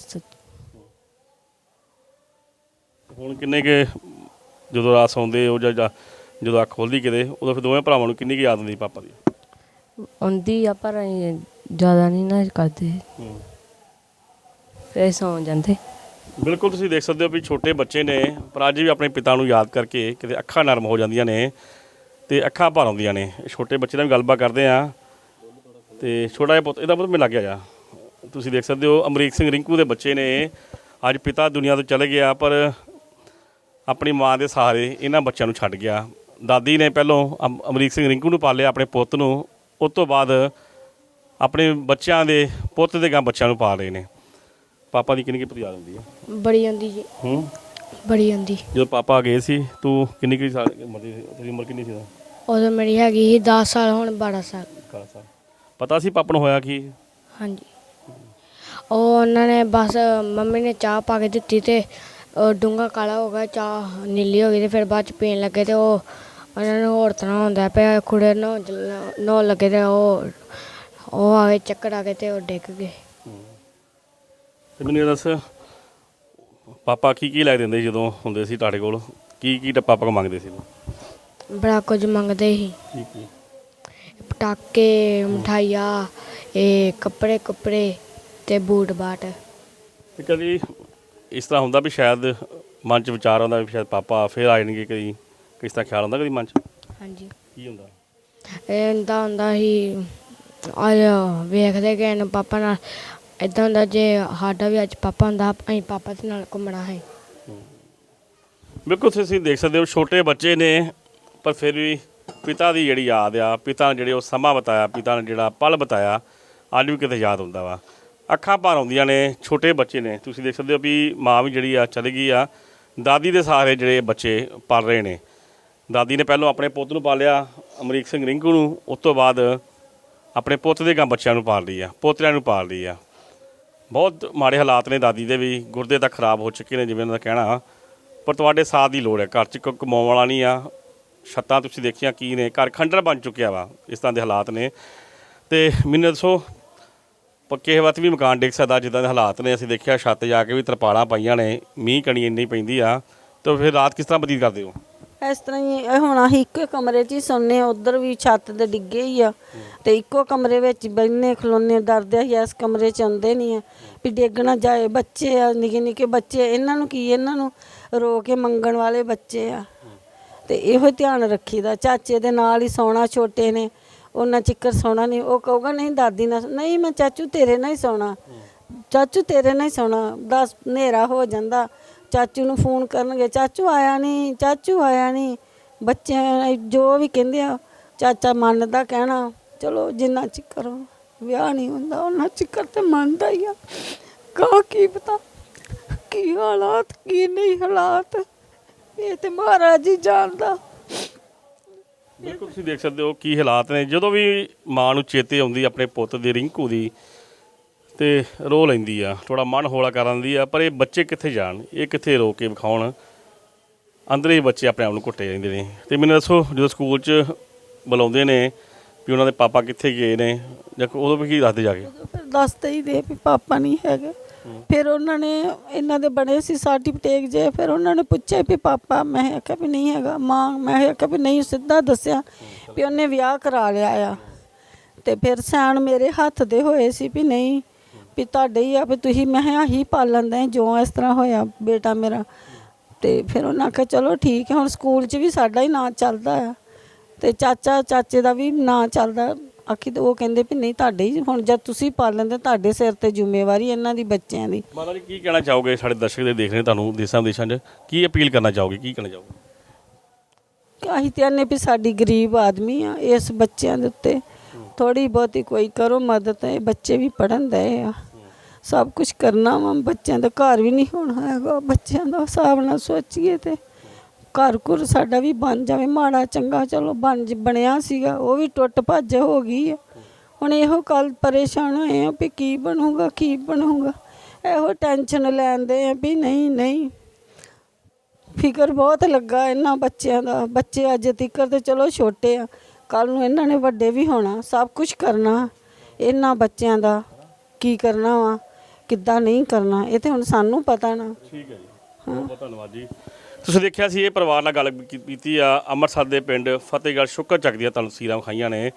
ਹੁਣ ਕਿੰਨੇ ਕੇ ਜਦੋਂ ਰਾਤ ਸੌਂਦੇ ਜਾਂ ਜਦੋਂ ਅੱਖ ਖੁੱਲਦੀ ਕਿਤੇ ਉਦੋਂ ਫਿਰ ਦੋਵੇਂ ਭਰਾਵਾਂ ਨੂੰ ਕਿੰਨੀ ਕੁ ਯਾਦ ਆਉਂਦੀ ਪਾਪਾ ਦੀ? ਆਉਂਦੀ ਆ ਪਰ ਅਸੀਂ ਜ਼ਿਆਦਾ ਨਹੀਂ ਨਾ ਕਰਦੇ। ਫਿਰ ਸੌਂ ਜਾਂਦੇ। ਬਿਲਕੁਲ ਤੁਸੀਂ ਦੇਖ ਸਕਦੇ ਹੋ ਵੀ ਛੋਟੇ ਬੱਚੇ ਨੇ ਪਰ ਅੱਜ ਵੀ ਆਪਣੇ ਪਿਤਾ ਨੂੰ ਯਾਦ ਕਰਕੇ ਕਿਤੇ ਅੱਖਾਂ ਨਰਮ ਹੋ ਜਾਂਦੀਆਂ ਨੇ ਤੇ ਅੱਖਾਂ ਭਰ ਆਉਂਦੀਆਂ ਨੇ। ਛੋਟੇ ਬੱਚੇ ਨਾਲ ਵੀ ਗੱਲਬਾਤ ਕਰਦੇ ਆ ਤੇ ਛੋਟਾ ਜਿਹਾ ਪੁੱਤ ਇਹਦਾ ਪੁੱਤ ਮੈਨੂੰ ਲੱਗ ਗਿਆ ਜਾ ਤੁਸੀਂ ਦੇਖ ਸਕਦੇ ਹੋ ਅਮਰੀਕ ਸਿੰਘ ਰਿੰਕੂ ਦੇ ਬੱਚੇ ਨੇ। ਅੱਜ ਪਿਤਾ ਦੁਨੀਆ ਤੋਂ ਚਲੇ ਗਿਆ ਪਰ ਆਪਣੀ ਮਾਂ ਦੇ ਸਹਾਰੇ ਇਹਨਾਂ ਬੱਚਿਆਂ ਨੂੰ ਛੱਡ ਗਿਆ। ਦਾਦੀ ਨੇ ਪਹਿਲੋਂ ਅਮ- ਅਮਰੀਕ ਸਿੰਘ ਰਿੰਕੂ ਨੂੰ ਪਾਲਿਆ ਆਪਣੇ ਪੁੱਤ ਨੂੰ। ਉਸ ਤੋਂ ਬਾਅਦ ਆਪਣੇ ਬੱਚਿਆਂ ਦੇ ਪੁੱਤ ਦੇ ਗਾਂ ਬੱਚਿਆਂ ਨੂੰ ਪਾਲ ਰਹੇ ਨੇ। ਪਾਪਾ ਦੀ ਕਿੰਨੀ ਕੀ ਯਾਦ ਹੁੰਦੀ ਹੈ ਬੜੀ ਆਉਂਦੀ ਜੀ। ਹੂੰ? ਬੜੀ ਆਉਂਦੀ। ਜਦੋਂ ਪਾਪਾ ਗਏ ਸੀ ਤੂੰ ਕਿੰਨੀ ਕੁ ਸਾਲ ਉਮਰ ਦੀ? ਤੇਰੀ ਉਮਰ ਕਿੰਨੀ ਸੀ ਉਦੋਂ ਉਦੋਂ ਮੇਰੀ ਹੈਗੀ ਸੀ 10 ਸਾਲ ਹੁਣ 12 ਸਾਲ। ਅਠਾਰਾਂ ਸਾਲ। ਪਤਾ ਸੀ ਪਾਪਾ ਨੂੰ ਹੋਇਆ ਕੀ? ਹਾਂਜੀ। ਉਹ ਉਹਨਾਂ ਨੇ ਬਸ ਮੰਮੀ ਨੇ ਚਾਹ ਪਾ ਕੇ ਦਿੱਤੀ ਤੇ ਡੂੰਘਾ ਕਾਲਾ ਹੋ ਗਿਆ ਚਾਹ ਨੀਲੀ ਹੋ ਗਈ ਤੇ ਫਿਰ ਬਾਅਦ ਚ ਪੀਣ ਲੱਗੇ ਤੇ ਉਹ ਉਹਨਾਂ ਨੂੰ ਹੋਰ ਤਰ੍ਹਾਂ ਹੁੰਦਾ ਪਿਆ ਕੁੜੇ ਨਹਾਉਣ ਲੱਗੇ ਤੇ ਉਹ ਉਹ ਆ ਗਏ ਚੱਕਰ ਆ ਗਏ ਤੇ ਉਹ ਡਿੱਗ ਗਏ। ਤੇ ਮੈਨੂੰ ਇਹ ਦੱਸ ਪਾਪਾ ਕੀ ਕੀ ਲੈ ਦਿੰਦੇ ਸੀ ਜਦੋਂ ਹੁੰਦੇ ਸੀ ਤੁਹਾਡੇ ਕੋਲ? ਕੀ ਕੀ ਪਾਪਾ ਕੋ ਮੰਗਦੇ ਸੀ? ਬੜਾ ਕੁਝ ਮੰਗਦੇ ਸੀ। ਕੀ ਕੀ? ਪਟਾਕੇ ਮਠਾਈਆਂ ਇਹ ਕੱਪੜੇ ਕੱਪੜੇ ਤੇ ਬੂਟ ਬਾਟ। ਤੇ ਕਦੀ ਇਸ ਤਰ੍ਹਾਂ ਹੁੰਦਾ ਵੀ ਸ਼ਾਇਦ ਮਨ ਚ ਵਿਚਾਰ ਆਉਂਦਾ ਵੀ ਸ਼ਾਇਦ ਪਾਪਾ ਫੇਰ ਆ ਜਾਣਗੇ ਕਦੀ ਕਿਸ ਤਰ੍ਹਾਂ ਖਿਆਲ ਆਉਂਦਾ ਕਦੀ ਮਨ ਚ? ਹਾਂਜੀ। ਕੀ ਹੁੰਦਾ? ਇਹ ਹੁੰਦਾ ਸੀ ਅੱਜ ਵੇਖਦੇ ਗਏ ਨੇ ਪਾਪਾ ਨਾਲ ਇਦਾਂ ਹੁੰਦਾ ਜੇ ਸਾਡਾ ਵੀ ਅੱਜ ਪਾਪਾ ਹੁੰਦਾ ਅਸੀਂ ਪਾਪਾ ਦੇ ਨਾਲ ਘੁੰਮਣਾ ਹੈ। ਬਿਲਕੁਲ ਤੁਸੀਂ ਦੇਖ ਸਕਦੇ ਹੋ ਛੋਟੇ ਬੱਚੇ ਨੇ ਪਰ ਫਿਰ ਵੀ ਪਿਤਾ ਦੀ ਜਿਹੜੀ ਯਾਦ ਆ ਪਿਤਾ ਨੇ ਜਿਹੜੇ ਉਹ ਸਮਾਂ ਬਤਾਇਆ ਪਿਤਾ ਨੇ ਜਿਹੜਾ ਪਲ ਬਤਾਇਆ ਅੱਜ ਵੀ ਕਿਤੇ ਯਾਦ ਹੁੰਦਾ ਵਾ। ਅੱਖਾਂ ਭਰ ਆਉਂਦੀਆਂ ਨੇ ਛੋਟੇ ਬੱਚੇ ਨੇ। ਤੁਸੀਂ ਦੇਖ ਸਕਦੇ ਹੋ ਵੀ ਮਾਂ ਵੀ ਜਿਹੜੀ ਆ ਚਲੀ ਗਈ ਆ। ਦਾਦੀ ਦੇ ਸਹਾਰੇ ਜਿਹੜੇ ਬੱਚੇ ਪਲ ਰਹੇ ਨੇ। ਦਾਦੀ ਨੇ ਪਹਿਲਾਂ ਆਪਣੇ ਪੁੱਤ ਨੂੰ ਪਾਲਿਆ, ਅਮਰੀਕ ਸਿੰਘ ਰਿੰਕੂ ਨੂੰ, ਉਸ ਤੋਂ ਬਾਅਦ ਆਪਣੇ ਪੁੱਤ ਦੇ ਗਾਂ ਬੱਚਿਆਂ ਨੂੰ ਪਾਲ ਰਹੀ ਆ, ਪੋਤਰਿਆਂ ਨੂੰ ਪਾਲ ਰਹੀ ਆ। ਬਹੁਤ ਮਾੜੇ ਹਾਲਾਤ ਨੇ ਦਾਦੀ ਦੇ ਵੀ, ਗੁਰਦੇ ਤਾਂ ਖਰਾਬ ਹੋ ਚੁੱਕੇ ਨੇ ਜਿਵੇਂ ਉਹਨਾਂ ਦਾ ਕਹਿਣਾ। ਪਰ ਤੁਹਾਡੇ ਸਾਥ ਦੀ ਲੋੜ ਹੈ, ਘਰ 'ਚ ਕੋਈ ਕਮਾਉਣ ਵਾਲਾ ਨਹੀਂ ਆ, ਛੱਤਾਂ ਤੁਸੀਂ ਦੇਖੀਆਂ ਕੀ ਨੇ, ਘਰ ਖੰਡਰ ਬਣ ਚੁੱਕਿਆ ਵਾ, ਇਸ ਤਰ੍ਹਾਂ ਦੇ ਹਾਲਾਤ ਨੇ। ਤੇ ਮੈਨੂੰ ਦੱਸੋ ਪੱਕੇ ਵਤ ਵੀ ਮਕਾਨ ਡਿੱਗ ਸਕਦਾ, ਜਿੱਦਾਂ ਦੇ ਹਾਲਾਤ ਨੇ, ਅਸੀਂ ਦੇਖਿਆ ਛੱਤ ਜਾ ਕੇ ਵੀ ਤਰਪਾਲਾਂ ਪਾਈਆਂ ਨੇ, ਮੀਂਹ ਕਣੀ ਇੰਨੀ ਪੈਂਦੀ ਆ, ਤਾਂ ਫਿਰ ਰਾਤ ਕਿਸ ਤਰ੍ਹਾਂ ਬਤੀਤ ਕਰਦੇ ਹੋ? ਇਸ ਤਰ੍ਹਾਂ ਹੀ ਇਹ ਹੁਣ ਅਸੀਂ ਇੱਕੋ ਹੀ ਕਮਰੇ 'ਚ ਹੀ ਸੌਂਦੇ ਹਾਂ, ਉਧਰ ਵੀ ਛੱਤ ਦੇ ਡਿੱਗੇ ਹੀ ਆ। ਤੇ ਇੱਕੋ ਕਮਰੇ ਵਿੱਚ ਬੈਠਨੇ ਖਲੋਨੇ ਡਰਦੇ ਅਸੀਂ ਇਸ ਕਮਰੇ 'ਚ ਆਉਂਦੇ ਨਹੀਂ ਆ। ਵੀ ਡਿੱਗ ਨਾ ਜਾਏ, ਬੱਚੇ ਆ ਨਿੱਕੇ ਨਿੱਕੇ ਬੱਚੇ ਇਹਨਾਂ ਨੂੰ ਕੀ, ਇਹਨਾਂ ਨੂੰ ਰੋ ਕੇ ਮੰਗਣ ਵਾਲੇ ਬੱਚੇ ਆ। ਤੇ ਇਹੋ ਧਿਆਨ ਰੱਖੀਦਾ, ਚਾਚੇ ਦੇ ਨਾਲ ਹੀ ਸੌਣਾ, ਛੋਟੇ ਨੇ, ਉਹਨਾਂ ਚਿੱਕਰ ਸੌਣਾ ਨਹੀਂ, ਉਹ ਕਹੂਗਾ, ਨਹੀਂ ਦਾਦੀ ਨਾਲ ਨਹੀਂ, ਮੈਂ ਚਾਚੂ ਤੇਰੇ ਨਾਲ ਹੀ ਸੌਣਾ, ਚਾਚੂ ਤੇਰੇ ਨਾਲ ਹੀ ਸੌਣਾ, ਦਸ, ਹਨੇਰਾ ਹੋ ਜਾਂਦਾ ਚਾਚੂ ਨੂੰ ਫੋਨ ਕਰਨਗੇ, ਚਾਚੂ ਆਇਆ ਨਹੀਂ, ਚਾਚੂ ਆਇਆ ਨਹੀਂ। ਬੱਚੇ ਜੋ ਵੀ ਕਹਿੰਦੇ ਆ, ਚਾਚਾ ਮੰਨਦਾ ਕਹਿਣਾ, ਚਲੋ ਜਿੰਨਾ ਚਿੱਕਰ ਵਿਆਹ ਨਹੀਂ ਹੁੰਦਾ, ਉਹਨਾਂ ਚਿੱਕਰ ਤੇ ਮੰਨਦਾ ਹੀ ਆ। ਕਾ ਕੀ ਪਤਾ ਕੀ ਹਾਲਾਤ, ਕੀ ਨਹੀਂ ਹਾਲਾਤ, ਇਹ ਤੇ ਮਹਾਰਾਜ ਹੀ ਜਾਣਦਾ। ਬਿਲਕੁਲ ਤੁਸੀਂ ਦੇਖ ਸਕਦੇ ਹੋ ਕੀ ਹਾਲਾਤ ਨੇ। ਜਦੋਂ ਵੀ ਮਾਂ ਨੂੰ ਚੇਤੇ ਆਉਂਦੀ, ਆਪਣੇ ਪੁੱਤ ਦੀ ਰਿੰਕੂ ਦੀ ਤੇ ਰੋ ਲੈਂਦੀ ਆ ਥੋੜਾ ਮਨ ਹੌਲਾ ਕਰ ਲੈਂਦੀ ਆ ਪਰ ਇਹ ਬੱਚੇ ਕਿੱਥੇ ਜਾਣ? ਇਹ ਕਿੱਥੇ ਰੋ ਕੇ ਵਿਖਾਉਣ? ਅੰਦਰ ਹੀ ਬੱਚੇ ਆਪਣੇ ਆਪ ਨੂੰ ਘੁੱਟੇ ਜਾਂਦੇ ਨੇ। ਤੇ ਮੈਨੂੰ ਦੱਸੋ ਜਦੋਂ ਸਕੂਲ 'ਚ ਬੁਲਾਉਂਦੇ ਨੇ ਵੀ ਉਹਨਾਂ ਦੇ ਪਾਪਾ ਕਿੱਥੇ ਗਏ ਨੇ ਜਾਂ ਉਦੋਂ ਵੀ ਕੀ ਦੱਸਦੇ ਜਾ ਕੇ? ਫਿਰ ਦੱਸਦੇ ਹੀ ਦੇ ਵੀ ਪਾਪਾ ਨਹੀਂ ਹੈਗੇ। ਫਿਰ ਉਹਨਾਂ ਨੇ ਇਹਨਾਂ ਦੇ ਬਣੇ ਸੀ ਸਰਟੀਫਿਕੇਟ ਜੇ ਫਿਰ ਉਹਨਾਂ ਨੇ ਪੁੱਛਿਆ ਵੀ ਪਾਪਾ ਮੈਂ ਆਖਿਆ ਵੀ ਨਹੀਂ ਹੈਗਾ। ਮਾਂ ਮੈਂ ਆਖਿਆ ਵੀ ਨਹੀਂ ਸਿੱਧਾ ਦੱਸਿਆ ਵੀ ਉਹਨੇ ਵਿਆਹ ਕਰਾ ਲਿਆ ਆ। ਤੇ ਫਿਰ ਸੈਣ ਮੇਰੇ ਹੱਥ ਦੇ ਹੋਏ ਸੀ ਵੀ ਨਹੀਂ ਵੀ ਤੁਹਾਡੇ ਹੀ ਆ ਵੀ ਤੁਸੀਂ ਮੈਂ ਕਿਹਾ ਹੀ ਪਾਲਣ ਦੇ ਜੋ ਇਸ ਤਰ੍ਹਾਂ ਹੋਇਆ ਬੇਟਾ ਮੇਰਾ। ਤੇ ਫਿਰ ਉਹਨਾਂ ਆਖਿਆ ਚਲੋ ਠੀਕ ਹੈ ਹੁਣ ਸਕੂਲ 'ਚ ਵੀ ਸਾਡਾ ਹੀ ਨਾਂ ਚੱਲਦਾ ਆ। ਤੇ ਚਾਚਾ ਚਾਚੇ ਦਾ ਵੀ ਨਾਂ ਚੱਲਦਾ। ਆਖੀ ਤੇ ਉਹ ਕਹਿੰਦੇ ਵੀ ਨਹੀਂ ਤੁਹਾਡੇ ਹੀ ਹੁਣ ਜਦ ਤੁਸੀਂ ਪਾਲਣ ਦੇ ਤੁਹਾਡੇ ਸਿਰ ਤੇ ਜ਼ਿੰਮੇਵਾਰੀ ਇਹਨਾਂ ਦੀ ਬੱਚਿਆਂ ਦੀ। ਮਾਤਾ ਜੀ ਕੀ ਕਹਿਣਾ ਚਾਹੋਗੇ? ਸਾਡੇ ਦਰਸ਼ਕ ਦੇ ਦੇਖ ਰਹੇ ਤੁਹਾਨੂੰ ਦੇਸਾਂ ਵਿਦੇਸ਼ਾਂ 'ਚ। ਕੀ ਅਪੀਲ ਕਰਨਾ ਚਾਹੋਗੇ? ਕੀ ਕਹਿਣਾ ਚਾਹੋਗੇ? ਅਸੀਂ ਤੇ ਆਨੇ ਵੀ ਸਾਡੀ ਗਰੀਬ ਆਦਮੀ ਆ ਇਸ ਬੱਚਿਆਂ ਦੇ ਉੱਤੇ। ਥੋੜੀ ਬਹੁਤੀ ਕੋਈ ਕਰੋ ਮਦਦ ਇਹ ਬੱਚੇ ਵੀ ਪੜਨ ਦੇ ਆ। ਸਭ ਕੁਝ ਕਰਨਾ ਵਾ, ਬੱਚਿਆਂ ਦਾ ਘਰ ਵੀ ਨਹੀਂ ਹੋਣਾ ਹੈਗਾ। ਬੱਚਿਆਂ ਦਾ ਹਿਸਾਬ ਨਾਲ ਸੋਚੀਏ ਤੇ ਘਰ ਘੁਰ ਸਾਡਾ ਵੀ ਬਣ ਜਾਵੇ, ਮਾੜਾ ਚੰਗਾ, ਚਲੋ ਬਣ ਜ- ਬਣਿਆ ਸੀਗਾ, ਉਹ ਵੀ ਟੁੱਟ ਭੱਜ ਹੋ ਗਈ ਆ। ਹੁਣ ਇਹੋ ਕੱਲ ਪਰੇਸ਼ਾਨ ਹੋਏ ਆ ਵੀ ਕੀ ਬਣੂਗਾ ਕੀ ਬਣੂਗਾ। ਇਹੋ ਟੈਨਸ਼ਨ ਲੈਂਦੇ ਆ ਵੀ ਨਹੀਂ ਨਹੀਂ। ਫਿਕਰ ਬਹੁਤ ਲੱਗਾ ਇਹਨਾਂ ਬੱਚਿਆਂ ਦਾ। ਬੱਚੇ ਅੱਜ ਤੀਕਰ ਤੇ ਚਲੋ ਛੋਟੇ ਆ ਕੱਲ ਨੂੰ ਇਹਨਾਂ ਨੇ ਵੱਡੇ ਵੀ ਹੋਣਾ, ਸਭ ਕੁਝ ਕਰਨਾ। ਇਹਨਾਂ ਬੱਚਿਆਂ ਦਾ ਕੀ ਕਰਨਾ ਵਾ। ਕਿੱਦਾਂ ਨਹੀਂ ਕਰਨਾ, ਇਹ ਤੇ ਹੁਣ ਸਾਨੂੰ ਪਤਾ ਨਾ। ਠੀਕ ਹੈ ਜੀ। ਬਹੁਤ ਬਹੁਤ ਧੰਨਵਾਦ ਜੀ। ਤੁਸੀਂ ਦੇਖਿਆ ਸੀ ਇਹ ਪਰਿਵਾਰ ਨਾਲ ਗੱਲ ਕੀ- ਕੀਤੀ ਆ, ਅੰਮ੍ਰਿਤਸਰ ਦੇ ਪਿੰਡ ਫਤਿਹਗੜ੍ਹ ਸ਼ੁਕਰ ਚੱਕ ਦੀਆਂ ਤੁਹਾਨੂੰ ਤਸਵੀਰਾਂ ਵਿਖਾਈਆਂ ਨੇ,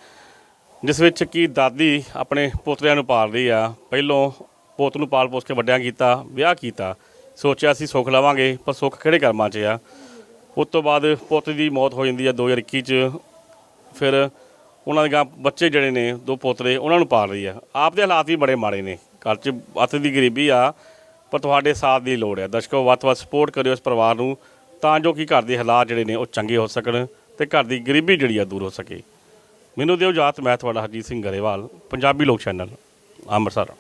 ਜਿਸ ਵਿੱਚ ਕਿ ਦਾਦੀ ਆਪਣੇ ਪੋਤਰਿਆਂ ਨੂੰ ਪਾਲ ਰਹੀ ਆ, ਪਹਿਲੋਂ ਪੋਤ ਨੂੰ ਪਾਲ ਪੋਸ ਕੇ ਵੱਡਿਆਂ ਕੀਤਾ, ਵਿਆਹ ਕੀਤਾ, ਸੋਚਿਆ ਸੀ ਸੁੱਖ ਲਵਾਂਗੇ, ਪਰ ਸੁੱਖ ਕਿਹੜੇ ਕਰਮਾਂ 'ਚ ਆ? ਉਸ ਤੋਂ ਬਾਅਦ ਪੁੱਤ ਦੀ ਮੌਤ ਹੋ ਜਾਂਦੀ ਆ 2021 'ਚ, ਫਿਰ ਉਹਨਾਂ ਦੇ ਗਾਂ ਬੱਚੇ ਜਿਹੜੇ ਨੇ, ਦੋ ਪੋਤਰੇ ਉਹਨਾਂ ਨੂੰ ਪਾਲ ਰਹੀ ਆ। ਆਪ ਦੇ ਹਾਲਾਤ ਵੀ ਬੜੇ ਮਾੜੇ ਨੇ। ਘਰ 'ਚ ਅੱਤ ਦੀ ਗਰੀਬੀ ਆ, ਪਰ ਤੁਹਾਡੇ ਸਾਥ ਦੀ ਲੋੜ ਹੈ ਦਰਸ਼ਕੋ, ਵੱਧ ਤੋਂ ਵੱਧ ਸਪੋਰਟ ਕਰਿਓ ਇਸ ਪਰਿਵਾਰ ਨੂੰ, ਤਾਂ ਜੋ ਕਿ ਘਰ ਦੇ ਹਾਲਾਤ ਜਿਹੜੇ ਨੇ ਉਹ ਚੰਗੇ ਹੋ ਸਕਣ ਤੇ ਘਰ ਦੀ ਗਰੀਬੀ ਜਿਹੜੀ ਆ ਦੂਰ ਹੋ ਸਕੇ। ਮੈਨੂੰ ਦਿਓ ਜਾਤ ਮੈਂ ਤੁਹਾਡਾ ਹਰਜੀਤ ਸਿੰਘ ਗਰੇਵਾਲ, ਪੰਜਾਬੀ ਲੋਕ ਚੈਨਲ, ਅੰਮ੍ਰਿਤਸਰ।